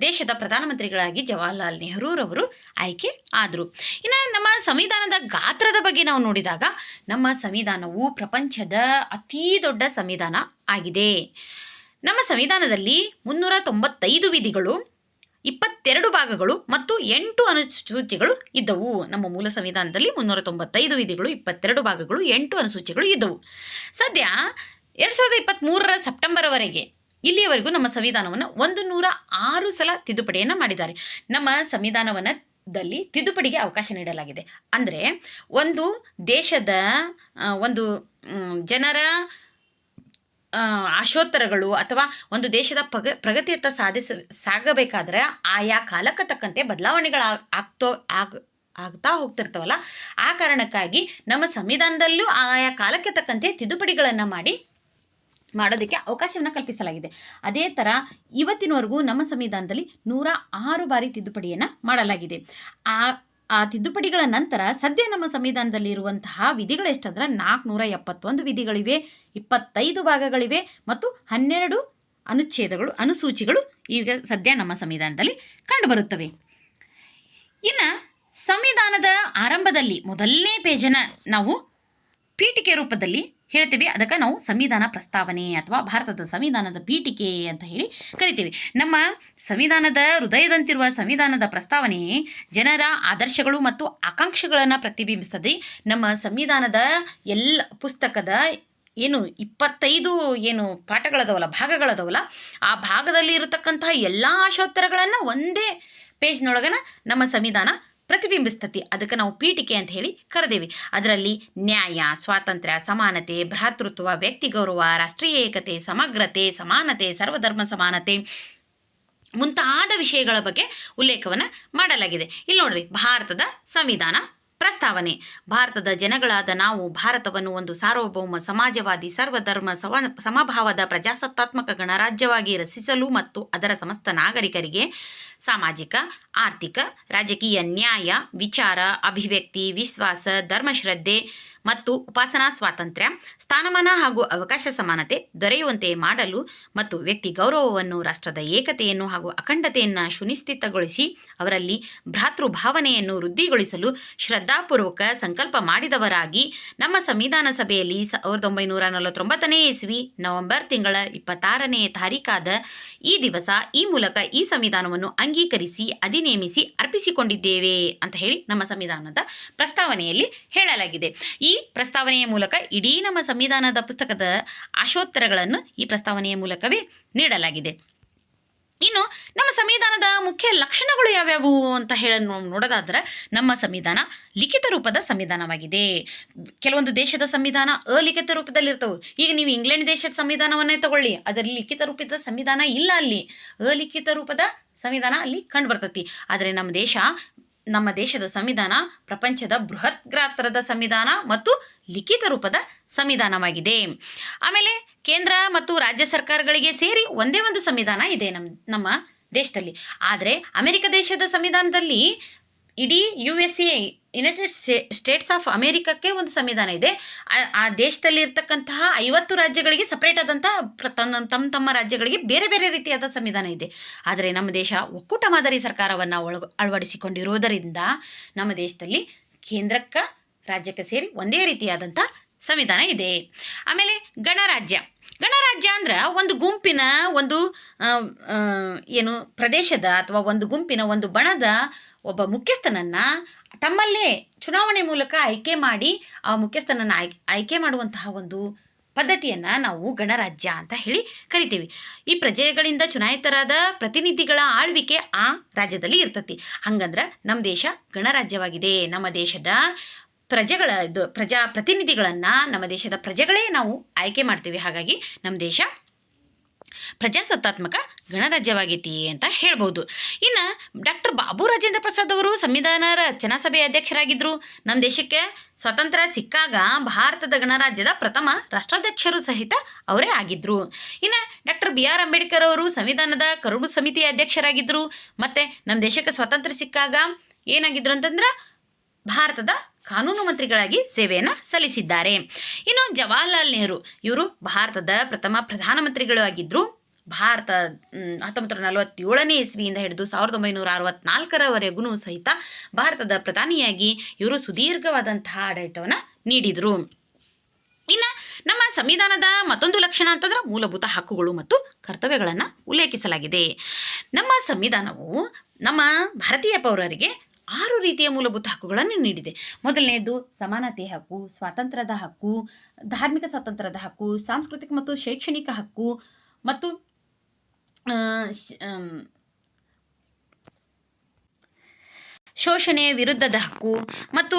ದೇಶದ ಪ್ರಧಾನಮಂತ್ರಿಗಳಾಗಿ ಜವಾಹರ್ಲಾಲ್ ನೆಹರೂರವರು ಆಯ್ಕೆ ಆದರು. ಇನ್ನು ನಮ್ಮ ಸಂವಿಧಾನದ ಗಾತ್ರದ ಬಗ್ಗೆ ನಾವು ನೋಡಿದಾಗ ನಮ್ಮ ಸಂವಿಧಾನವು ಪ್ರಪಂಚದ ಅತೀ ದೊಡ್ಡ ಸಂವಿಧಾನ ಆಗಿದೆ. ನಮ್ಮ ಸಂವಿಧಾನದಲ್ಲಿ ಮುನ್ನೂರ ತೊಂಬತ್ತೈದು ವಿಧಿಗಳು, ಇಪ್ಪತ್ತೆರಡು ಭಾಗಗಳು ಮತ್ತು ಎಂಟು ಅನುಸೂಚಿಗಳು ಇದ್ದವು. ನಮ್ಮ ಮೂಲ ಸಂವಿಧಾನದಲ್ಲಿ ಮುನ್ನೂರ ತೊಂಬತ್ತೈದು ವಿಧಿಗಳು, ಇಪ್ಪತ್ತೆರಡು ಭಾಗಗಳು, ಎಂಟು ಅನುಸೂಚಿಗಳು ಇದ್ದವು. ಸದ್ಯ ಎರಡು ಸಾವಿರದ ಇಪ್ಪತ್ತ್ಮೂರರ ಸೆಪ್ಟೆಂಬರ್ವರೆಗೆ ಇಲ್ಲಿಯವರೆಗೂ ನಮ್ಮ ಸಂವಿಧಾನವನ್ನು ಒಂದು ನೂರ ಆರು ಸಲ ತಿದ್ದುಪಡಿಯನ್ನು ಮಾಡಿದ್ದಾರೆ. ನಮ್ಮ ಸಂವಿಧಾನವನ್ನು ದಲ್ಲಿ ತಿದ್ದುಪಡಿಗೆ ಅವಕಾಶ ನೀಡಲಾಗಿದೆ. ಅಂದರೆ ಒಂದು ದೇಶದ ಒಂದು ಜನರ ಆಶೋತ್ತರಗಳು ಅಥವಾ ಒಂದು ದೇಶದ ಪ್ರಗ ಪ್ರಗತಿಯತ್ತ ಸಾಧಿಸ, ಸಾಗಬೇಕಾದ್ರೆ ಆಯಾ ಕಾಲಕ್ಕೆ ತಕ್ಕಂತೆ ಬದಲಾವಣೆಗಳು ಆಗ್ತೋ, ಆಗ, ಆಗ್ತಾ ಹೋಗ್ತಿರ್ತವಲ್ಲ, ಆ ಕಾರಣಕ್ಕಾಗಿ ನಮ್ಮ ಸಂವಿಧಾನದಲ್ಲೂ ಆಯಾ ಕಾಲಕ್ಕೆ ತಕ್ಕಂತೆ ತಿದ್ದುಪಡಿಗಳನ್ನು ಮಾಡಿ ಮಾಡೋದಕ್ಕೆ ಅವಕಾಶವನ್ನು ಕಲ್ಪಿಸಲಾಗಿದೆ. ಅದೇ ಥರ ಇವತ್ತಿನವರೆಗೂ ನಮ್ಮ ಸಂವಿಧಾನದಲ್ಲಿ ನೂರ ಆರು ಬಾರಿ ತಿದ್ದುಪಡಿಯನ್ನು ಮಾಡಲಾಗಿದೆ. ಆ ಆ ತಿದ್ದುಪಡಿಗಳ ನಂತರ ಸದ್ಯ ನಮ್ಮ ಸಂವಿಧಾನದಲ್ಲಿ ಇರುವಂತಹ ವಿಧಿಗಳು ಎಷ್ಟಂದ್ರೆ ನಾಲ್ಕುನೂರ ಎಪ್ಪತ್ತೊಂದು ವಿಧಿಗಳಿವೆ, ಇಪ್ಪತ್ತೈದು ಭಾಗಗಳಿವೆ ಮತ್ತು ಹನ್ನೆರಡು ಅನುಚ್ಛೇದಗಳು, ಅನುಸೂಚಿಗಳು ಈಗ ಸದ್ಯ ನಮ್ಮ ಸಂವಿಧಾನದಲ್ಲಿ ಕಂಡುಬರುತ್ತವೆ. ಇನ್ನು ಸಂವಿಧಾನದ ಆರಂಭದಲ್ಲಿ ಮೊದಲನೇ ಪೇಜನ್ನು ನಾವು ಪೀಠಿಕೆ ರೂಪದಲ್ಲಿ ಹೇಳ್ತೀವಿ. ಅದಕ್ಕೆ ನಾವು ಸಂವಿಧಾನ ಪ್ರಸ್ತಾವನೆ ಅಥವಾ ಭಾರತದ ಸಂವಿಧಾನದ ಪೀಠಿಕೆ ಅಂತ ಹೇಳಿ ಕರಿತೀವಿ. ನಮ್ಮ ಸಂವಿಧಾನದ ಹೃದಯದಂತಿರುವ ಸಂವಿಧಾನದ ಪ್ರಸ್ತಾವನೆ ಜನರ ಆದರ್ಶಗಳು ಮತ್ತು ಆಕಾಂಕ್ಷೆಗಳನ್ನು ಪ್ರತಿಬಿಂಬಿಸ್ತದೆ. ನಮ್ಮ ಸಂವಿಧಾನದ ಎಲ್ಲ ಪುಸ್ತಕದ ಏನು ಇಪ್ಪತ್ತೈದು ಏನು ಪಾಠಗಳದವಲ್ಲ, ಭಾಗಗಳದವಲ್ಲ, ಆ ಭಾಗದಲ್ಲಿ ಇರತಕ್ಕಂತಹ ಎಲ್ಲ ಆಶೋತ್ತರಗಳನ್ನು ಒಂದೇ ಪೇಜ್ನೊಳಗನ ನಮ್ಮ ಸಂವಿಧಾನ ಪ್ರತಿಬಿಂಬಿಸ್ತತಿ. ಅದಕ್ಕೆ ನಾವು ಪೀಠಿಕೆ ಅಂತ ಹೇಳಿ ಕರೆದೇವಿ. ಅದರಲ್ಲಿ ನ್ಯಾಯ, ಸ್ವಾತಂತ್ರ್ಯ, ಸಮಾನತೆ, ಭ್ರಾತೃತ್ವ, ವ್ಯಕ್ತಿ ಗೌರವ, ರಾಷ್ಟ್ರೀಯ ಏಕತೆ, ಸಮಗ್ರತೆ, ಸಮಾನತೆ, ಸರ್ವಧರ್ಮ ಸಮಾನತೆ ಮುಂತಾದ ವಿಷಯಗಳ ಬಗ್ಗೆ ಉಲ್ಲೇಖವನ್ನು ಮಾಡಲಾಗಿದೆ. ಇಲ್ಲಿ ನೋಡ್ರಿ, ಭಾರತದ ಸಂವಿಧಾನ ಪ್ರಸ್ತಾವನೆ. ಭಾರತದ ಜನಗಳಾದ ನಾವು, ಭಾರತವನ್ನು ಒಂದು ಸಾರ್ವಭೌಮ ಸಮಾಜವಾದಿ, ಸರ್ವಧರ್ಮ ಸವ, ಸಮಭಾವದ ಪ್ರಜಾಸತ್ತಾತ್ಮಕ ಗಣರಾಜ್ಯವಾಗಿ ರಚಿಸಲು ಮತ್ತು ಅದರ ಸಮಸ್ತ ನಾಗರಿಕರಿಗೆ ಸಾಮಾಜಿಕ, ಆರ್ಥಿಕ, ರಾಜಕೀಯ ನ್ಯಾಯ, ವಿಚಾರ, ಅಭಿವ್ಯಕ್ತಿ, ವಿಶ್ವಾಸ, ಧರ್ಮಶ್ರದ್ಧೆ ಮತ್ತು ಉಪಾಸನಾ ಸ್ವಾತಂತ್ರ್ಯ, ಸ್ಥಾನಮಾನ ಹಾಗೂ ಅವಕಾಶ ಸಮಾನತೆ ದೊರೆಯುವಂತೆ ಮಾಡಲು ಮತ್ತು ವ್ಯಕ್ತಿ ಗೌರವವನ್ನು, ರಾಷ್ಟ್ರದ ಏಕತೆಯನ್ನು ಹಾಗೂ ಅಖಂಡತೆಯನ್ನು ಸುನಿಶ್ಚಿತಗೊಳಿಸಿ ಅವರಲ್ಲಿ ಭ್ರಾತೃಭಾವನೆಯನ್ನು ವೃದ್ಧಿಗೊಳಿಸಲು ಶ್ರದ್ಧಾಪೂರ್ವಕ ಸಂಕಲ್ಪ ಮಾಡಿದವರಾಗಿ ನಮ್ಮ ಸಂವಿಧಾನ ಸಭೆಯಲ್ಲಿ ಸಾವಿರದ ಒಂಬೈನೂರ ನಲವತ್ತೊಂಬತ್ತನೇ ಇಸ್ವಿ ನವೆಂಬರ್ ತಿಂಗಳ ಇಪ್ಪತ್ತಾರನೇ ತಾರೀಕಾದ ಈ ದಿವಸ ಈ ಮೂಲಕ ಈ ಸಂವಿಧಾನವನ್ನು ಅಂಗೀಕರಿಸಿ ಅಧಿನೇಮಿಸಿ ಅರ್ಪಿಸಿಕೊಂಡಿದ್ದೇವೆ ಅಂತ ಹೇಳಿ ನಮ್ಮ ಸಂವಿಧಾನದ ಪ್ರಸ್ತಾವನೆಯಲ್ಲಿ ಹೇಳಲಾಗಿದೆ. ಪ್ರಸ್ತಾವನೆಯ ಮೂಲಕ ಇಡೀ ನಮ್ಮ ಸಂವಿಧಾನದ ಪುಸ್ತಕದ ಆಶೋತ್ತರಗಳನ್ನು ಈ ಪ್ರಸ್ತಾವನೆಯ ಮೂಲಕವೇ ನೀಡಲಾಗಿದೆ. ಇನ್ನು ನಮ್ಮ ಸಂವಿಧಾನದ ಮುಖ್ಯ ಲಕ್ಷಣಗಳು ಯಾವ್ಯಾವು ಅಂತ ಹೇಳಿ ನೋಡೋದಾದ್ರೆ ನಮ್ಮ ಸಂವಿಧಾನ ಲಿಖಿತ ರೂಪದ ಸಂವಿಧಾನವಾಗಿದೆ. ಕೆಲವೊಂದು ದೇಶದ ಸಂವಿಧಾನ ಅಲಿಖಿತ ರೂಪದಲ್ಲಿ ಇರ್ತವೆ ಈಗ ನೀವು ಇಂಗ್ಲೆಂಡ್ ದೇಶದ ಸಂವಿಧಾನವನ್ನೇ ತಗೊಳ್ಳಿ. ಅದರಲ್ಲಿ ಲಿಖಿತ ರೂಪದ ಸಂವಿಧಾನ ಇಲ್ಲ ಅಲ್ಲಿ. ಅಲಿಖಿತ ರೂಪದ ಸಂವಿಧಾನ ಅಲ್ಲಿ ಕಂಡು ಬರ್ತತಿ. ಆದರೆ ನಮ್ಮ ದೇಶ ನಮ್ಮ ದೇಶದ ಸಂವಿಧಾನ ಪ್ರಪಂಚದ ಬೃಹತ್ ಗಾತ್ರದ ಸಂವಿಧಾನ ಮತ್ತು ಲಿಖಿತ ರೂಪದ ಸಂವಿಧಾನವಾಗಿದೆ. ಆಮೇಲೆ ಕೇಂದ್ರ ಮತ್ತು ರಾಜ್ಯ ಸರ್ಕಾರಗಳಿಗೆ ಸೇರಿ ಒಂದೇ ಒಂದು ಸಂವಿಧಾನ ಇದೆ ನಮ್ಮ ನಮ್ಮ ದೇಶದಲ್ಲಿ. ಆದರೆ ಅಮೆರಿಕ ದೇಶದ ಸಂವಿಧಾನದಲ್ಲಿ ಇಡೀ U S A United States of ಅಮೇರಿಕಕ್ಕೆ ಒಂದು ಸಂವಿಧಾನ ಇದೆ. ಆ- ದೇಶದಲ್ಲಿ ಇರ್ತಕ್ಕಂತಹ ಐವತ್ತು ರಾಜ್ಯಗಳಿಗೆ ಸಪ್ರೇಟ್ ಆದಂತಹ ತನ್ನ, ತಮ್ಮ ತಮ್ಮ ರಾಜ್ಯಗಳಿಗೆ ಬೇರೆ ಬೇರೆ ರೀತಿಯಾದ ಸಂವಿಧಾನ ಇದೆ. ಆದರೆ ನಮ್ಮ ದೇಶ ಒಕ್ಕೂಟ ಮಾದರಿ ಸರ್ಕಾರವನ್ನು ಅಳವಡಿಸಿಕೊಂಡಿರುವುದರಿಂದ ನಮ್ಮ ದೇಶದಲ್ಲಿ ಕೇಂದ್ರಕ್ಕೆ, ರಾಜ್ಯಕ್ಕೆ ಸೇರಿ ಒಂದೇ ರೀತಿಯಾದಂಥ ಸಂವಿಧಾನ ಇದೆ. ಆಮೇಲೆ ಗಣರಾಜ್ಯ. ಗಣರಾಜ್ಯ ಅಂದ್ರೆ ಒಂದು ಗುಂಪಿನ ಒಂದು ಏನು ಪ್ರದೇಶದ ಅಥವಾ ಒಂದು ಗುಂಪಿನ ಒಂದು ಬಣದ ಒಬ್ಬ ಮುಖ್ಯಸ್ಥನನ್ನು ತಮ್ಮಲ್ಲೇ ಚುನಾವಣೆ ಮೂಲಕ ಆಯ್ಕೆ ಮಾಡಿ ಆ ಮುಖ್ಯಸ್ಥನನ್ನು ಆಯ್ಕೆ ಆಯ್ಕೆ ಮಾಡುವಂತಹ ಒಂದು ಪದ್ಧತಿಯನ್ನು ನಾವು ಗಣರಾಜ್ಯ ಅಂತ ಹೇಳಿ ಕರಿತೀವಿ. ಈ ಪ್ರಜೆಗಳಿಂದ ಚುನಾಯಿತರಾದ ಪ್ರತಿನಿಧಿಗಳ ಆಳ್ವಿಕೆ ಆ ರಾಜ್ಯದಲ್ಲಿ ಇರ್ತತಿ. ಹಂಗಂದ್ರೆ ನಮ್ಮ ದೇಶ ಗಣರಾಜ್ಯವಾಗಿದೆ. ನಮ್ಮ ದೇಶದ ಪ್ರಜೆಗಳ ಇದು ಪ್ರಜಾ ಪ್ರತಿನಿಧಿಗಳನ್ನು ನಮ್ಮ ದೇಶದ ಪ್ರಜೆಗಳೇ ನಾವು ಆಯ್ಕೆ ಮಾಡ್ತೀವಿ. ಹಾಗಾಗಿ ನಮ್ಮ ದೇಶ ಪ್ರಜಾಸತ್ತಾತ್ಮಕ ಗಣರಾಜ್ಯವಾಗೈತಿ ಅಂತ ಹೇಳ್ಬೋದು. ಇನ್ನು ಡಾಕ್ಟರ್ ಬಾಬು ರಾಜೇಂದ್ರ ಪ್ರಸಾದ್ ಅವರು ಸಂವಿಧಾನ ರಚನಾ ಸಭೆಯ ಅಧ್ಯಕ್ಷರಾಗಿದ್ದರು ನಮ್ಮ ದೇಶಕ್ಕೆ ಸ್ವಾತಂತ್ರ್ಯ ಸಿಕ್ಕಾಗ ಭಾರತದ ಗಣರಾಜ್ಯದ ಪ್ರಥಮ ರಾಷ್ಟ್ರಾಧ್ಯಕ್ಷರು ಸಹಿತ ಅವರೇ ಆಗಿದ್ದರು ಇನ್ನು ಡಾಕ್ಟರ್ ಬಿ ಆರ್ ಅಂಬೇಡ್ಕರ್ ಅವರು ಸಂವಿಧಾನದ ಕರುಣು ಸಮಿತಿಯ ಅಧ್ಯಕ್ಷರಾಗಿದ್ದರು ಮತ್ತು ನಮ್ಮ ದೇಶಕ್ಕೆ ಸ್ವಾತಂತ್ರ್ಯ ಸಿಕ್ಕಾಗ ಏನಾಗಿದ್ರು ಅಂತಂದ್ರೆ ಭಾರತದ ಕಾನೂನು ಮಂತ್ರಿಗಳಾಗಿ ಸೇವೆಯನ್ನು ಸಲ್ಲಿಸಿದ್ದಾರೆ. ಇನ್ನು ಜವಾಹರ್ಲಾಲ್ ನೆಹರು ಇವರು ಭಾರತದ ಪ್ರಥಮ ಪ್ರಧಾನಮಂತ್ರಿಗಳು ಆಗಿದ್ದರು ಭಾರತ ಹತ್ತೊಂಬತ್ತು ನಲವತ್ತೇಳನೇ ಇಸ್ವಿಯಿಂದ ಹಿಡಿದು ಸಾವಿರದ ಒಂಬೈನೂರ ಅರವತ್ನಾಲ್ಕರವರೆಗೂ ಸಹಿತ ಭಾರತದ ಪ್ರಧಾನಿಯಾಗಿ ಇವರು ಸುದೀರ್ಘವಾದಂತಹ ಆಡಳಿತವನ್ನು ನೀಡಿದರು. ಇನ್ನು ನಮ್ಮ ಸಂವಿಧಾನದ ಮತ್ತೊಂದು ಲಕ್ಷಣ ಅಂತಂದ್ರೆ ಮೂಲಭೂತ ಹಕ್ಕುಗಳು ಮತ್ತು ಕರ್ತವ್ಯಗಳನ್ನು ಉಲ್ಲೇಖಿಸಲಾಗಿದೆ. ನಮ್ಮ ಸಂವಿಧಾನವು ನಮ್ಮ ಭಾರತೀಯ ಪೌರರಿಗೆ ಆರು ರೀತಿಯ ಮೂಲಭೂತ ಹಕ್ಕುಗಳನ್ನು ನೀಡಿದೆ. ಮೊದಲನೆಯದು ಸಮಾನತೆ ಹಕ್ಕು, ಸ್ವಾತಂತ್ರ್ಯದ ಹಕ್ಕು, ಧಾರ್ಮಿಕ ಸ್ವಾತಂತ್ರ್ಯದ ಹಕ್ಕು, ಸಾಂಸ್ಕೃತಿಕ ಮತ್ತು ಶೈಕ್ಷಣಿಕ ಹಕ್ಕು ಮತ್ತು ಶೋಷಣೆಯ ವಿರುದ್ಧದ ಹಕ್ಕು ಮತ್ತು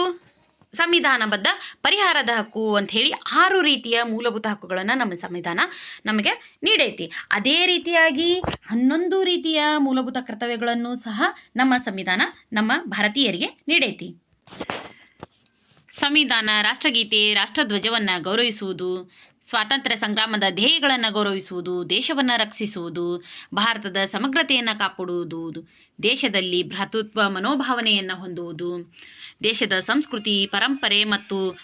ಸಂವಿಧಾನಬದ್ಧ ಪರಿಹಾರದ ಹಕ್ಕು ಅಂತ ಹೇಳಿ ಆರು ರೀತಿಯ ಮೂಲಭೂತ ಹಕ್ಕುಗಳನ್ನು ನಮ್ಮ ಸಂವಿಧಾನ ನಮಗೆ ನೀಡೈತಿ. ಅದೇ ರೀತಿಯಾಗಿ ಹನ್ನೊಂದು ರೀತಿಯ ಮೂಲಭೂತ ಕರ್ತವ್ಯಗಳನ್ನು ಸಹ ನಮ್ಮ ಸಂವಿಧಾನ ನಮ್ಮ ಭಾರತೀಯರಿಗೆ ನೀಡೈತಿ. ಸಂವಿಧಾನ, ರಾಷ್ಟ್ರಗೀತೆ, ರಾಷ್ಟ್ರಧ್ವಜವನ್ನು ಗೌರವಿಸುವುದು ಸ್ವಾತಂತ್ರ್ಯ ಸಂಗ್ರಾಮದ ಧ್ಯೇಯಗಳನ್ನು ಗೌರವಿಸುವುದು, ದೇಶವನ್ನು ರಕ್ಷಿಸುವುದು, ಭಾರತದ ಸಮಗ್ರತೆಯನ್ನು ಕಾಪಾಡುವುದು, ದೇಶದಲ್ಲಿ ಭ್ರಾತೃತ್ವ ಮನೋಭಾವನೆಯನ್ನು ಹೊಂದುವುದು, ದೇಶದ ಸಂಸ್ಕೃತಿ, ಪರಂಪರೆ ಮತ್ತು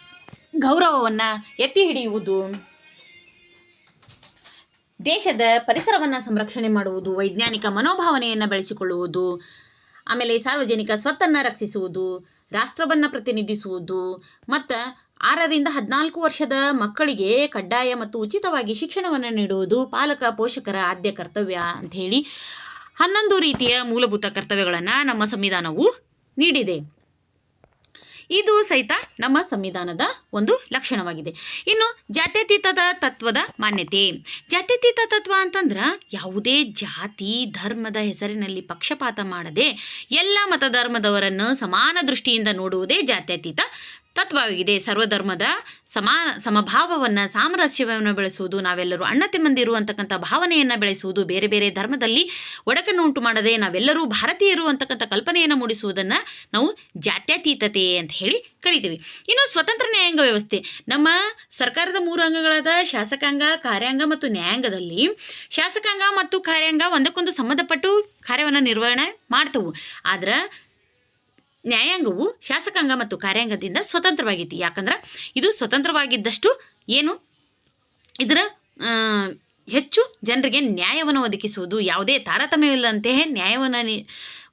ಗೌರವವನ್ನು ಎತ್ತಿ ಹಿಡಿಯುವುದು, ದೇಶದ ಪರಿಸರವನ್ನು ಸಂರಕ್ಷಣೆ ಮಾಡುವುದು, ವೈಜ್ಞಾನಿಕ ಮನೋಭಾವನೆಯನ್ನು ಬೆಳೆಸಿಕೊಳ್ಳುವುದು, ಆಮೇಲೆ ಸಾರ್ವಜನಿಕ ಸ್ವತ್ತನ್ನು ರಕ್ಷಿಸುವುದು, ರಾಷ್ಟ್ರವನ್ನು ಪ್ರತಿನಿಧಿಸುವುದು, ಮತ್ತು ಆರರಿಂದ ಹದಿನಾಲ್ಕು ವರ್ಷದ ಮಕ್ಕಳಿಗೆ ಕಡ್ಡಾಯ ಮತ್ತು ಉಚಿತವಾಗಿ ಶಿಕ್ಷಣವನ್ನು ನೀಡುವುದು ಪಾಲಕ, ಪೋಷಕರ ಆದ್ಯ ಕರ್ತವ್ಯ ಅಂತ ಹೇಳಿ ಹನ್ನೊಂದು ರೀತಿಯ ಮೂಲಭೂತ ಕರ್ತವ್ಯಗಳನ್ನು ನಮ್ಮ ಸಂವಿಧಾನವು ನೀಡಿದೆ. ಇದು ಸಹಿತ ನಮ್ಮ ಸಂವಿಧಾನದ ಒಂದು ಲಕ್ಷಣವಾಗಿದೆ. ಇನ್ನು ಜಾತ್ಯತೀತದ ತತ್ವದ ಮಾನ್ಯತೆ. ಜಾತ್ಯತೀತ ತತ್ವ ಅಂತಂದ್ರೆ ಯಾವುದೇ ಜಾತಿ, ಧರ್ಮದ ಹೆಸರಿನಲ್ಲಿ ಪಕ್ಷಪಾತ ಮಾಡದೆ ಎಲ್ಲ ಮತಧರ್ಮದವರನ್ನು ಸಮಾನ ದೃಷ್ಟಿಯಿಂದ ನೋಡುವುದೇ ಜಾತ್ಯತೀತ ತತ್ವವಾಗಿದೆ ಸರ್ವಧರ್ಮದ ಸಮಾ, ಸಮಭಾವವನ್ನು ಸಾಮರಸ್ಯವನ್ನು ಬೆಳೆಸುವುದು, ನಾವೆಲ್ಲರೂ ಅಣ್ಣತೆ ಮಂದಿರು ಅಂತಕ್ಕಂಥ ಭಾವನೆಯನ್ನು ಬೆಳೆಸುವುದು, ಬೇರೆ ಬೇರೆ ಧರ್ಮದಲ್ಲಿ ಒಡಕನ್ನು ಉಂಟು ಮಾಡದೆ ನಾವೆಲ್ಲರೂ ಭಾರತೀಯರು ಅಂತಕ್ಕಂಥ ಕಲ್ಪನೆಯನ್ನು ಮೂಡಿಸುವುದನ್ನು ನಾವು ಜಾತ್ಯತೀತತೆ ಅಂತ ಹೇಳಿ ಕರಿತೀವಿ. ಇನ್ನು ಸ್ವತಂತ್ರ ನ್ಯಾಯಾಂಗ ವ್ಯವಸ್ಥೆ. ನಮ್ಮ ಸರ್ಕಾರದ ಮೂರು ಅಂಗಗಳಾದ ಶಾಸಕಾಂಗ, ಕಾರ್ಯಾಂಗ ಮತ್ತು ನ್ಯಾಯಾಂಗದಲ್ಲಿ ಶಾಸಕಾಂಗ ಮತ್ತು ಕಾರ್ಯಾಂಗ ಒಂದಕ್ಕೊಂದು ಸಂಬಂಧಪಟ್ಟು ಕಾರ್ಯವನ್ನು ನಿರ್ವಹಣೆ ಮಾಡ್ತವು. ಆದ್ರೆ ನ್ಯಾಯಾಂಗವು ಶಾಸಕಾಂಗ ಮತ್ತು ಕಾರ್ಯಾಂಗದಿಂದ ಸ್ವತಂತ್ರವಾಗಿತ್ತು. ಯಾಕಂದ್ರೆ ಇದು ಸ್ವತಂತ್ರವಾಗಿದ್ದಷ್ಟು ಏನು? ಇದರ ಹೆಚ್ಚು ಜನರಿಗೆ ನ್ಯಾಯವನ್ನು ಒದಗಿಸುವುದು. ಯಾವುದೇ ತಾರತಮ್ಯವಿಲ್ಲದಂತೆಯೇ ನ್ಯಾಯವನ್ನು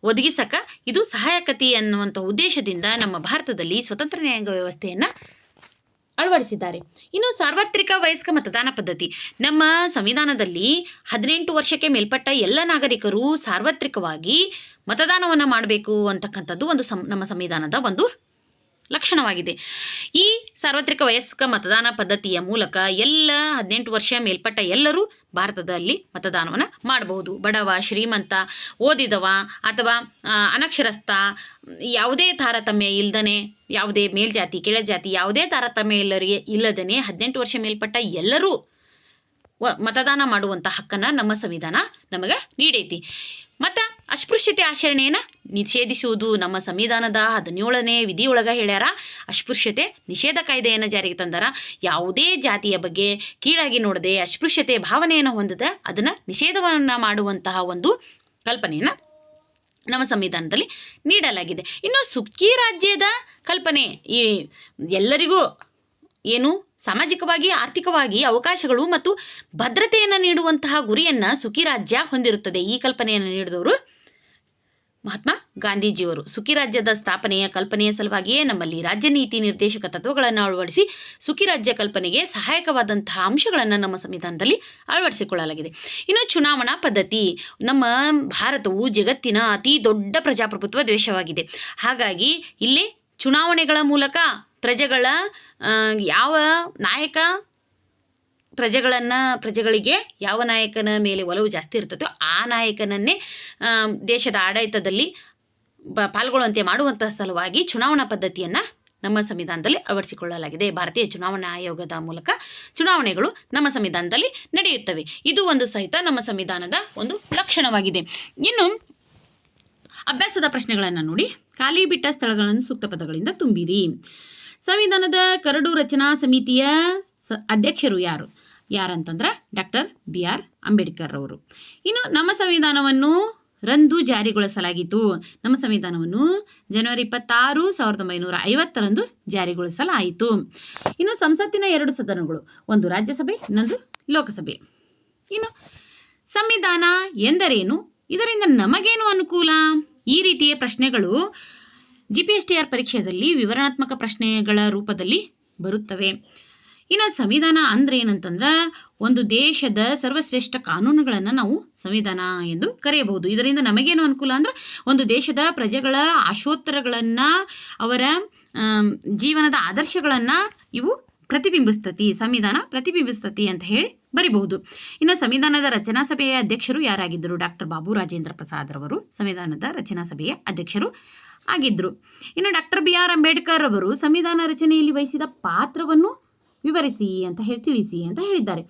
ಒದಗಿಸಕ ಇದು ಸಹಾಯಕತಿ ಅನ್ನುವಂಥ ಉದ್ದೇಶದಿಂದ ನಮ್ಮ ಭಾರತದಲ್ಲಿ ಸ್ವತಂತ್ರ ನ್ಯಾಯಾಂಗ ವ್ಯವಸ್ಥೆಯನ್ನು ಅಳವಡಿಸಿದ್ದಾರೆ. ಇನ್ನು ಸಾರ್ವತ್ರಿಕ ವಯಸ್ಕ ಮತದಾನ ಪದ್ಧತಿ. ನಮ್ಮ ಸಂವಿಧಾನದಲ್ಲಿ ಹದಿನೆಂಟು ವರ್ಷಕ್ಕೆ ಮೇಲ್ಪಟ್ಟ ಎಲ್ಲ ನಾಗರಿಕರು ಸಾರ್ವತ್ರಿಕವಾಗಿ ಮತದಾನವನ್ನು ಮಾಡಬೇಕು ಅಂತಕ್ಕಂಥದ್ದು ಒಂದು ಸಂ, ನಮ್ಮ ಸಂವಿಧಾನದ ಒಂದು ಲಕ್ಷಣವಾಗಿದೆ. ಈ ಸಾರ್ವತ್ರಿಕ ವಯಸ್ಕ ಮತದಾನ ಪದ್ಧತಿಯ ಮೂಲಕ ಎಲ್ಲ ಹದಿನೆಂಟು ವರ್ಷ ಮೇಲ್ಪಟ್ಟ ಎಲ್ಲರೂ ಭಾರತದಲ್ಲಿ ಮತದಾನವನ್ನು ಮಾಡಬಹುದು. ಬಡವ, ಶ್ರೀಮಂತ, ಓದಿದವ ಅಥವಾ ಅನಕ್ಷರಸ್ಥ, ಯಾವುದೇ ತಾರತಮ್ಯ ಇಲ್ದನೆ ಯಾವುದೇ ಮೇಲ್ಜಾತಿ, ಕೆಳಜಾತಿ ಯಾವುದೇ ತಾರತಮ್ಯ ಇಲ್ಲರಿಗೆ ಇಲ್ಲದೇ ಹದಿನೆಂಟು ವರ್ಷ ಮೇಲ್ಪಟ್ಟ ಎಲ್ಲರೂ ವ ಮತದಾನ ಮಾಡುವಂಥ ಹಕ್ಕನ್ನು ನಮ್ಮ ಸಂವಿಧಾನ ನಮಗೆ ನೀಡೈತಿ. ಮತ್ತು ಅಸ್ಪೃಶ್ಯತೆ ಆಚರಣೆಯನ್ನು ನಿಷೇಧಿಸುವುದು ನಮ್ಮ ಸಂವಿಧಾನದ ಹದಿನೇಳನೇ ವಿಧಿಯೊಳಗೆ ಹೇಳ್ಯಾರ. ಅಸ್ಪೃಶ್ಯತೆ ನಿಷೇಧ ಕಾಯ್ದೆಯನ್ನು ಜಾರಿಗೆ ತಂದಾರ. ಯಾವುದೇ ಜಾತಿಯ ಬಗ್ಗೆ ಕೀಳಾಗಿ ನೋಡದೆ ಅಸ್ಪೃಶ್ಯತೆ ಭಾವನೆಯನ್ನು ಹೊಂದದೆ ಅದನ್ನು ನಿಷೇಧವನ್ನು ಮಾಡುವಂತಹ ಒಂದು ಕಲ್ಪನೆಯನ್ನು ನಮ್ಮ ಸಂವಿಧಾನದಲ್ಲಿ ನೀಡಲಾಗಿದೆ. ಇನ್ನು ಸುಕ್ಕಿ ರಾಜ್ಯದ ಕಲ್ಪನೆ. ಈ ಎಲ್ಲರಿಗೂ ಏನು ಸಾಮಾಜಿಕವಾಗಿ, ಆರ್ಥಿಕವಾಗಿ ಅವಕಾಶಗಳು ಮತ್ತು ಭದ್ರತೆಯನ್ನು ನೀಡುವಂತಹ ಗುರಿಯನ್ನು ಸುಖಿ ರಾಜ್ಯ ಹೊಂದಿರುತ್ತದೆ. ಈ ಕಲ್ಪನೆಯನ್ನು ನೀಡಿದವರು ಮಹಾತ್ಮ ಗಾಂಧೀಜಿಯವರು. ಸುಖಿ ರಾಜ್ಯದ ಸ್ಥಾಪನೆಯ ಕಲ್ಪನೆಯ ಸಲುವಾಗಿಯೇ ನಮ್ಮಲ್ಲಿ ರಾಜ್ಯ ನೀತಿ ನಿರ್ದೇಶಕ ತತ್ವಗಳನ್ನು ಅಳವಡಿಸಿ ಸುಖಿ ರಾಜ್ಯ ಕಲ್ಪನೆಗೆ ಸಹಾಯಕವಾದಂತಹ ಅಂಶಗಳನ್ನು ನಮ್ಮ ಸಂವಿಧಾನದಲ್ಲಿ ಅಳವಡಿಸಿಕೊಳ್ಳಲಾಗಿದೆ. ಇನ್ನು ಚುನಾವಣಾ ಪದ್ಧತಿ. ನಮ್ಮ ಭಾರತವು ಜಗತ್ತಿನ ಅತಿ ದೊಡ್ಡ ಪ್ರಜಾಪ್ರಭುತ್ವ ದೇಶವಾಗಿದೆ. ಹಾಗಾಗಿ ಇಲ್ಲಿ ಚುನಾವಣೆಗಳ ಮೂಲಕ ಪ್ರಜೆಗಳ ಯಾವ ನಾಯಕ ಪ್ರಜೆಗಳನ್ನು, ಪ್ರಜೆಗಳಿಗೆ ಯಾವ ನಾಯಕನ ಮೇಲೆ ಒಲವು ಜಾಸ್ತಿ ಇರ್ತದೋ ಆ ನಾಯಕನನ್ನೇ ದೇಶದ ಆಡಳಿತದಲ್ಲಿ ಬ, ಪಾಲ್ಗೊಳ್ಳುವಂತೆ ಮಾಡುವಂತಹ ಸಲುವಾಗಿ ಚುನಾವಣಾ ಪದ್ಧತಿಯನ್ನು ನಮ್ಮ ಸಂವಿಧಾನದಲ್ಲಿ ಅಳವಡಿಸಿಕೊಳ್ಳಲಾಗಿದೆ. ಭಾರತೀಯ ಚುನಾವಣಾ ಆಯೋಗದ ಮೂಲಕ ಚುನಾವಣೆಗಳು ನಮ್ಮ ಸಂವಿಧಾನದಲ್ಲಿ ನಡೆಯುತ್ತವೆ. ಇದು ಒಂದು ಸಹಿತ ನಮ್ಮ ಸಂವಿಧಾನದ ಒಂದು ಲಕ್ಷಣವಾಗಿದೆ. ಇನ್ನು ಅಭ್ಯಾಸದ ಪ್ರಶ್ನೆಗಳನ್ನು ನೋಡಿ. ಖಾಲಿ ಬಿಟ್ಟ ಸ್ಥಳಗಳನ್ನು ಸೂಕ್ತ ಪದಗಳಿಂದ ತುಂಬಿರಿ. ಸಂವಿಧಾನದ ಕರಡು ರಚನಾ ಸಮಿತಿಯ ಸ ಅಧ್ಯಕ್ಷರು ಯಾರು? ಯಾರಂತಂದ್ರೆ ಡಾಕ್ಟರ್ ಬಿ ಆರ್ ಅಂಬೇಡ್ಕರ್ ಅವರು. ಇನ್ನು ನಮ್ಮ ಸಂವಿಧಾನವನ್ನು ರಂದು ಜಾರಿಗೊಳಿಸಲಾಗಿತ್ತು. ನಮ್ಮ ಸಂವಿಧಾನವನ್ನು ಜನವರಿ ಇಪ್ಪತ್ತಾರು, ಸಾವಿರದ ಒಂಬೈನೂರ ಐವತ್ತರಂದು ಜಾರಿಗೊಳಿಸಲಾಯಿತು. ಇನ್ನು ಸಂಸತ್ತಿನ ಎರಡು ಸದನಗಳು, ಒಂದು ರಾಜ್ಯಸಭೆ, ಇನ್ನೊಂದು ಲೋಕಸಭೆ. ಇನ್ನು ಸಂವಿಧಾನ ಎಂದರೇನು? ಇದರಿಂದ ನಮಗೇನು ಅನುಕೂಲ? ಈ ರೀತಿಯ ಪ್ರಶ್ನೆಗಳು G P S T R ಪರೀಕ್ಷೆಯಲ್ಲಿ ವಿವರಣಾತ್ಮಕ ಪ್ರಶ್ನೆಗಳ ರೂಪದಲ್ಲಿ ಬರುತ್ತವೆ. ಇನ್ನು ಸಂವಿಧಾನ ಅಂದ್ರೆ ಏನಂತಂದ್ರೆ ಒಂದು ದೇಶದ ಸರ್ವಶ್ರೇಷ್ಠ ಕಾನೂನುಗಳನ್ನು ನಾವು ಸಂವಿಧಾನ ಎಂದು ಕರೆಯಬಹುದು. ಇದರಿಂದ ನಮಗೇನು ಅನುಕೂಲ ಅಂದ್ರೆ ಒಂದು ದೇಶದ ಪ್ರಜೆಗಳ ಆಶೋತ್ತರಗಳನ್ನು, ಅವರ ಜೀವನದ ಆದರ್ಶಗಳನ್ನು ಇವು ಪ್ರತಿಬಿಂಬಿಸ್ತತಿ, ಸಂವಿಧಾನ ಪ್ರತಿಬಿಂಬಿಸ್ತತಿ ಅಂತ ಹೇಳಿ ಬರಿಬಹುದು. ಇನ್ನು ಸಂವಿಧಾನದ ರಚನಾ ಸಭೆಯ ಅಧ್ಯಕ್ಷರು ಯಾರಾಗಿದ್ದರು? ಡಾಕ್ಟರ್ ಬಾಬು ರಾಜೇಂದ್ರ ಪ್ರಸಾದ್ ರವರು, ಸಂವಿಧಾನದ ರಚನಾ ಸಭೆಯ ಅಧ್ಯಕ್ಷರು ಆಗಿದ್ದರು ಇನ್ನು ಡಾಕ್ಟರ್ ಬಿ ಆರ್ ಅಂಬೇಡ್ಕರ್ ಅವರು ಸಂವಿಧಾನ ರಚನೆಯಲ್ಲಿ ವಹಿಸಿದ ಪಾತ್ರವನ್ನು ವಿವರಿಸಿ ಅಂತ ಹೇಳಿ ತಿಳಿಸಿ ಅಂತ ಹೇಳಿದ್ದಾರೆ.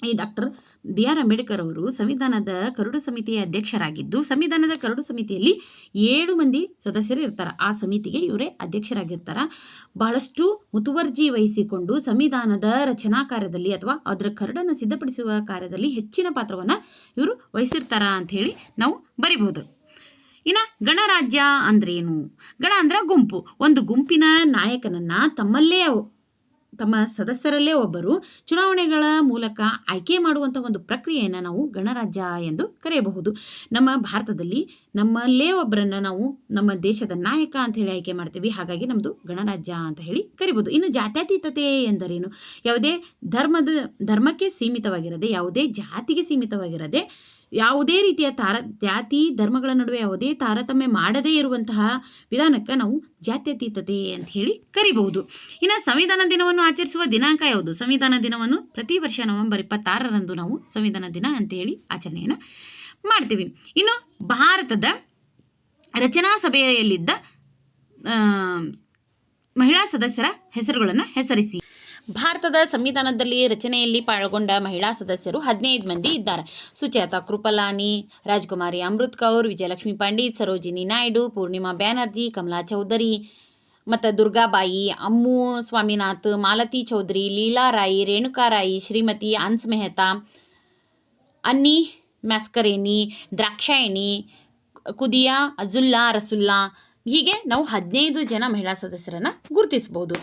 ಈ ಡಾಕ್ಟರ್ ಬಿ ಆರ್ ಅಂಬೇಡ್ಕರ್ ಅವರು ಸಂವಿಧಾನದ ಕರಡು ಸಮಿತಿಯ ಅಧ್ಯಕ್ಷರಾಗಿದ್ದು, ಸಂವಿಧಾನದ ಕರಡು ಸಮಿತಿಯಲ್ಲಿ ಏಳು ಮಂದಿ ಸದಸ್ಯರು ಇರ್ತಾರೆ. ಆ ಸಮಿತಿಗೆ ಇವರೇ ಅಧ್ಯಕ್ಷರಾಗಿರ್ತಾರೆ. ಬಹಳಷ್ಟು ಮುತುವರ್ಜಿ ವಹಿಸಿಕೊಂಡು ಸಂವಿಧಾನದ ರಚನಾ ಕಾರ್ಯದಲ್ಲಿ ಅಥವಾ ಅದರ ಕರಡನ್ನು ಸಿದ್ಧಪಡಿಸುವ ಕಾರ್ಯದಲ್ಲಿ ಹೆಚ್ಚಿನ ಪಾತ್ರವನ್ನು ಇವರು ವಹಿಸಿರ್ತಾರ ಹೇಳಿ ನಾವು ಬರಿಬಹುದು. ಇನ್ನು ಗಣರಾಜ್ಯ ಅಂದ್ರೇನು? ಗಣ ಅಂದ್ರೆ ಗುಂಪು. ಒಂದು ಗುಂಪಿನ ನಾಯಕನನ್ನು ತಮ್ಮಲ್ಲೇ ತಮ್ಮ ಸದಸ್ಯರಲ್ಲೇ ಒಬ್ಬರು ಚುನಾವಣೆಗಳ ಮೂಲಕ ಆಯ್ಕೆ ಮಾಡುವಂಥ ಒಂದು ಪ್ರಕ್ರಿಯೆಯನ್ನು ನಾವು ಗಣರಾಜ್ಯ ಎಂದು ಕರೆಯಬಹುದು. ನಮ್ಮ ಭಾರತದಲ್ಲಿ ನಮ್ಮಲ್ಲೇ ಒಬ್ಬರನ್ನು ನಾವು ನಮ್ಮ ದೇಶದ ನಾಯಕ ಅಂತ ಹೇಳಿ ಆಯ್ಕೆ ಮಾಡ್ತೀವಿ. ಹಾಗಾಗಿ ನಮ್ಮದು ಗಣರಾಜ್ಯ ಅಂತ ಹೇಳಿ ಕರಿಬೋದು. ಇನ್ನು ಜಾತ್ಯತೀತತೆ ಎಂದರೇನು? ಯಾವುದೇ ಧರ್ಮದ, ಧರ್ಮಕ್ಕೆ ಸೀಮಿತವಾಗಿರದೆ, ಯಾವುದೇ ಜಾತಿಗೆ ಸೀಮಿತವಾಗಿರದೆ ಯಾವುದೇ ರೀತಿಯ ತಾರ, ಜಾತಿ, ಧರ್ಮಗಳ ನಡುವೆ ಯಾವುದೇ ತಾರತಮ್ಯ ಮಾಡದೇ ಇರುವಂತಹ ವಿಧಾನಕ್ಕೆ ನಾವು ಜಾತ್ಯತೀತತೆ ಅಂತ ಹೇಳಿ ಕರಿಬಹುದು. ಇನ್ನು ಸಂವಿಧಾನ ದಿನವನ್ನು ಆಚರಿಸುವ ದಿನಾಂಕ ಯಾವುದು? ಸಂವಿಧಾನ ದಿನವನ್ನು ಪ್ರತಿ ವರ್ಷ ನವೆಂಬರ್ ಇಪ್ಪತ್ತಾರರಂದು ನಾವು ಸಂವಿಧಾನ ದಿನ ಅಂತ ಹೇಳಿ ಆಚರಣೆಯನ್ನು ಮಾಡ್ತೀವಿ. ಇನ್ನು ಭಾರತದ ರಚನಾ ಸಭೆಯಲ್ಲಿದ್ದ ಮಹಿಳಾ ಸದಸ್ಯರ ಹೆಸರುಗಳನ್ನು ಹೆಸರಿಸಿ. ಭಾರತದ ಸಂವಿಧಾನದಲ್ಲಿ ರಚನೆಯಲ್ಲಿ ಪಾಲ್ಗೊಂಡ ಮಹಿಳಾ ಸದಸ್ಯರು ಹದಿನೈದು ಮಂದಿ ಇದ್ದಾರೆ. ಸುಚೇತಾ ಕೃಪಲಾನಿ, ರಾಜ್ಕುಮಾರಿ ಅಮೃತ್ ಕೌರ್, ವಿಜಯಲಕ್ಷ್ಮಿ ಪಂಡಿತ್, ಸರೋಜಿನಿ ನಾಯ್ಡು, ಪೂರ್ಣಿಮಾ ಬ್ಯಾನರ್ಜಿ, ಕಮಲಾ ಚೌಧರಿ ಮತ್ತು ದುರ್ಗಾಬಾಯಿ ಅಮ್ಮು, ಸ್ವಾಮಿನಾಥ್, ಮಾಲತಿ ಚೌಧರಿ, ಲೀಲಾ ರಾಯಿ, ರೇಣುಕಾ ರೇಣುಕಾರಾಯಿ ಶ್ರೀಮತಿ ಅನ್ಸ್ ಮೆಹತಾ, ಅನ್ನಿ ಮ್ಯಾಸ್ಕರೇನಿ, ದ್ರಾಕ್ಷಾಯಣಿ, ಕುದಿಯಾ, ಅಜುಲ್ಲಾ, ರಸುಲ್ಲಾ ಹೀಗೆ ನಾವು ಹದಿನೈದು ಜನ ಮಹಿಳಾ ಸದಸ್ಯರನ್ನು ಗುರುತಿಸಬಹುದು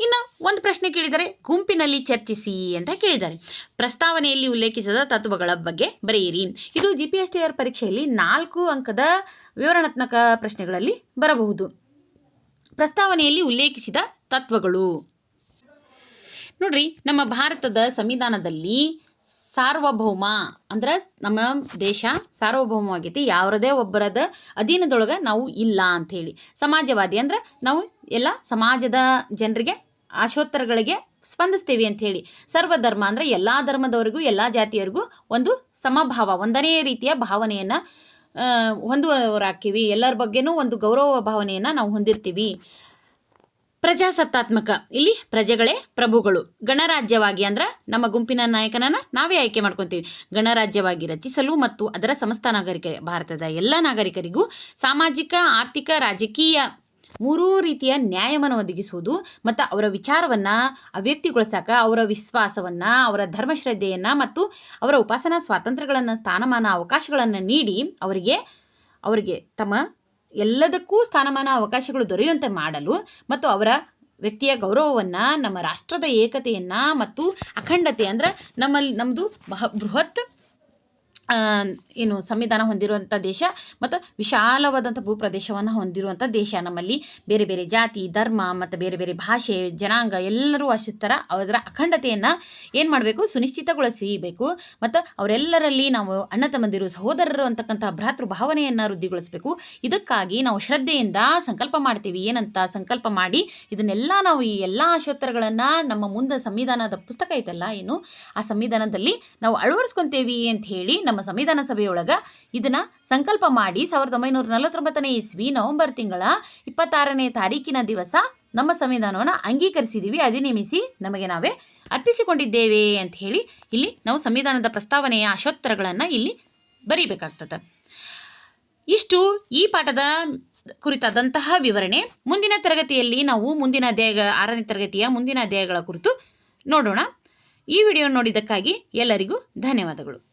ಇನ್ನು ಒಂದು ಪ್ರಶ್ನೆ ಕೇಳಿದರೆ ಗುಂಪಿನಲ್ಲಿ ಚರ್ಚಿಸಿ ಅಂತ ಕೇಳಿದ್ದಾರೆ. ಪ್ರಸ್ತಾವನೆಯಲ್ಲಿ ಉಲ್ಲೇಖಿಸಿದ ತತ್ವಗಳ ಬಗ್ಗೆ ಬರೆಯಿರಿ. ಇದು G P S T R ಪರೀಕ್ಷೆಯಲ್ಲಿ ನಾಲ್ಕು ಅಂಕದ ವಿವರಣಾತ್ಮಕ ಪ್ರಶ್ನೆಗಳಲ್ಲಿ ಬರಬಹುದು. ಪ್ರಸ್ತಾವನೆಯಲ್ಲಿ ಉಲ್ಲೇಖಿಸಿದ ತತ್ವಗಳು. ನೋಡ್ರಿ, ನಮ್ಮ ಭಾರತದ ಸಂವಿಧಾನದಲ್ಲಿ ಸಾರ್ವಭೌಮ ಅಂದ್ರೆ ನಮ್ಮ ದೇಶ ಸಾರ್ವಭೌಮವಾಗೈತಿ, ಯಾವ್ರದೇ ಒಬ್ಬರದ ಅಧೀನದೊಳಗೆ ನಾವು ಇಲ್ಲ ಅಂಥೇಳಿ ಸಮಾಜವಾದಿ ಅಂದ್ರೆ ನಾವು ಎಲ್ಲ ಸಮಾಜದ ಜನರಿಗೆ ಆಶೋತ್ತರಗಳಿಗೆ ಸ್ಪಂದಿಸ್ತೀವಿ ಅಂಥೇಳಿ ಸರ್ವಧರ್ಮ ಅಂದ್ರೆ ಎಲ್ಲ ಧರ್ಮದವರಿಗೂ, ಎಲ್ಲ ಜಾತಿಯವರಿಗೂ ಒಂದು ಸಮಭಾವ, ಒಂದನೇ ರೀತಿಯ ಭಾವನೆಯನ್ನು ಹೊಂದುವವರಾಕ್ತೀವಿ ಎಲ್ಲರ ಬಗ್ಗೆನೂ ಒಂದು ಗೌರವ ಭಾವನೆಯನ್ನು ನಾವು ಹೊಂದಿರ್ತೀವಿ. ಪ್ರಜಾಸತ್ತಾತ್ಮಕ. ಇಲ್ಲಿ ಪ್ರಜೆಗಳೇ ಪ್ರಭುಗಳು. ಗಣರಾಜ್ಯವಾಗಿ ಅಂದ್ರೆ ನಮ್ಮ ಗುಂಪಿನ ನಾಯಕನನ್ನ ನಾವೇ ಆಯ್ಕೆ ಮಾಡ್ಕೊತೀವಿ. ಗಣರಾಜ್ಯವಾಗಿ ರಚಿಸಲು ಮತ್ತು ಅದರ ಸಮಸ್ತ ನಾಗರಿಕ ಭಾರತದ ಎಲ್ಲ ನಾಗರಿಕರಿಗೂ ಸಾಮಾಜಿಕ, ಆರ್ಥಿಕ, ರಾಜಕೀಯ ಮೂರೂ ರೀತಿಯ ನ್ಯಾಯವನ್ನು ಒದಗಿಸುವುದು ಮತ್ತು ಅವರ ವಿಚಾರವನ್ನು ಅಭಿವ್ಯಕ್ತಿಗೊಳಿಸಕ ಅವರ ವಿಶ್ವಾಸವನ್ನು, ಅವರ ಧರ್ಮಶ್ರದ್ಧೆಯನ್ನು ಮತ್ತು ಅವರ ಉಪಾಸನಾ ಸ್ವಾತಂತ್ರ್ಯಗಳನ್ನು, ಸ್ಥಾನಮಾನ ಅವಕಾಶಗಳನ್ನು ನೀಡಿ ಅವರಿಗೆ ಅವರಿಗೆ ತಮ್ಮ ಎಲ್ಲದಕ್ಕೂ ಸ್ಥಾನಮಾನ ಅವಕಾಶಗಳು ದೊರೆಯುವಂತೆ ಮಾಡಲು ಮತ್ತು ಅವರ ವ್ಯಕ್ತಿಯ ಗೌರವವನ್ನು, ನಮ್ಮ ರಾಷ್ಟ್ರದ ಏಕತೆಯನ್ನು ಮತ್ತು ಅಖಂಡತೆ ಅಂದ್ರೆ ನಮ್ಮಲ್ಲಿ ನಮ್ಮದು ಬಹ ಬೃಹತ್ ಏನು ಸಂವಿಧಾನ ಹೊಂದಿರುವಂಥ ದೇಶ ಮತ್ತು ವಿಶಾಲವಾದಂಥ ಭೂಪ್ರದೇಶವನ್ನು ಹೊಂದಿರುವಂಥ ದೇಶ. ನಮ್ಮಲ್ಲಿ ಬೇರೆ ಬೇರೆ ಜಾತಿ, ಧರ್ಮ ಮತ್ತು ಬೇರೆ ಬೇರೆ ಭಾಷೆ, ಜನಾಂಗ ಎಲ್ಲರೂ ವಾಸಿಸ್ತಾರ ಅದರ ಅಖಂಡತೆಯನ್ನು ಏನು ಮಾಡಬೇಕು? ಸುನಿಶ್ಚಿತಗೊಳಿಸಬೇಕು. ಮತ್ತು ಅವರೆಲ್ಲರಲ್ಲಿ ನಾವು ಅಣ್ಣ ತಮ್ಮಂದಿರು, ಸಹೋದರರು ಅಂತಕ್ಕಂಥ ಭ್ರಾತೃ ಭಾವನೆಯನ್ನು ವೃದ್ಧಿಗೊಳಿಸಬೇಕು. ಇದಕ್ಕಾಗಿ ನಾವು ಶ್ರದ್ಧೆಯಿಂದ ಸಂಕಲ್ಪ ಮಾಡ್ತೀವಿ. ಏನಂತ ಸಂಕಲ್ಪ ಮಾಡಿ ಇದನ್ನೆಲ್ಲ ನಾವು ಈ ಎಲ್ಲ ಆಶೋತ್ತರಗಳನ್ನು ನಮ್ಮ ಮುಂದೆ ಸಂವಿಧಾನದ ಪುಸ್ತಕ ಐತಲ್ಲ ಏನು? ಆ ಸಂವಿಧಾನದಲ್ಲಿ ನಾವು ಅಳವಡಿಸ್ಕೊತೇವಿ ಅಂತ ಹೇಳಿ ನಮ್ಮ ಸಂವಿಧಾನ ಸಭೆಯೊಳಗೆ ಇದನ್ನ ಸಂಕಲ್ಪ ಮಾಡಿ ಸಾವಿರದ ಒಂಬೈನೂರ ನಲವತ್ತೊಂಬತ್ತನೇ ಇಸ್ವಿ ನವೆಂಬರ್ ತಿಂಗಳ ಇಪ್ಪತ್ತಾರನೇ ತಾರೀಕಿನ ದಿವಸ ನಮ್ಮ ಸಂವಿಧಾನವನ್ನು ಅಂಗೀಕರಿಸಿದ್ದೀವಿ ಅಧಿನೇಮಿಸಿ ನಮಗೆ ನಾವೇ ಅರ್ಪಿಸಿಕೊಂಡಿದ್ದೇವೆ ಅಂತ ಹೇಳಿ ಇಲ್ಲಿ ನಾವು ಸಂವಿಧಾನದ ಪ್ರಸ್ತಾವನೆಯ ಆಶೋತ್ತರಗಳನ್ನು ಇಲ್ಲಿ ಬರೀಬೇಕಾಗ್ತದೆ. ಇಷ್ಟು ಈ ಪಾಠದ ಕುರಿತಾದಂತಹ ವಿವರಣೆ. ಮುಂದಿನ ತರಗತಿಯಲ್ಲಿ ನಾವು ಮುಂದಿನ ಅಧ್ಯಾಯಗಳ ಆರನೇ ತರಗತಿಯ ಮುಂದಿನ ಅಧ್ಯಾಯಗಳ ಕುರಿತು ನೋಡೋಣ. ಈ ವಿಡಿಯೋ ನೋಡಿದ್ದಕ್ಕಾಗಿ ಎಲ್ಲರಿಗೂ ಧನ್ಯವಾದಗಳು.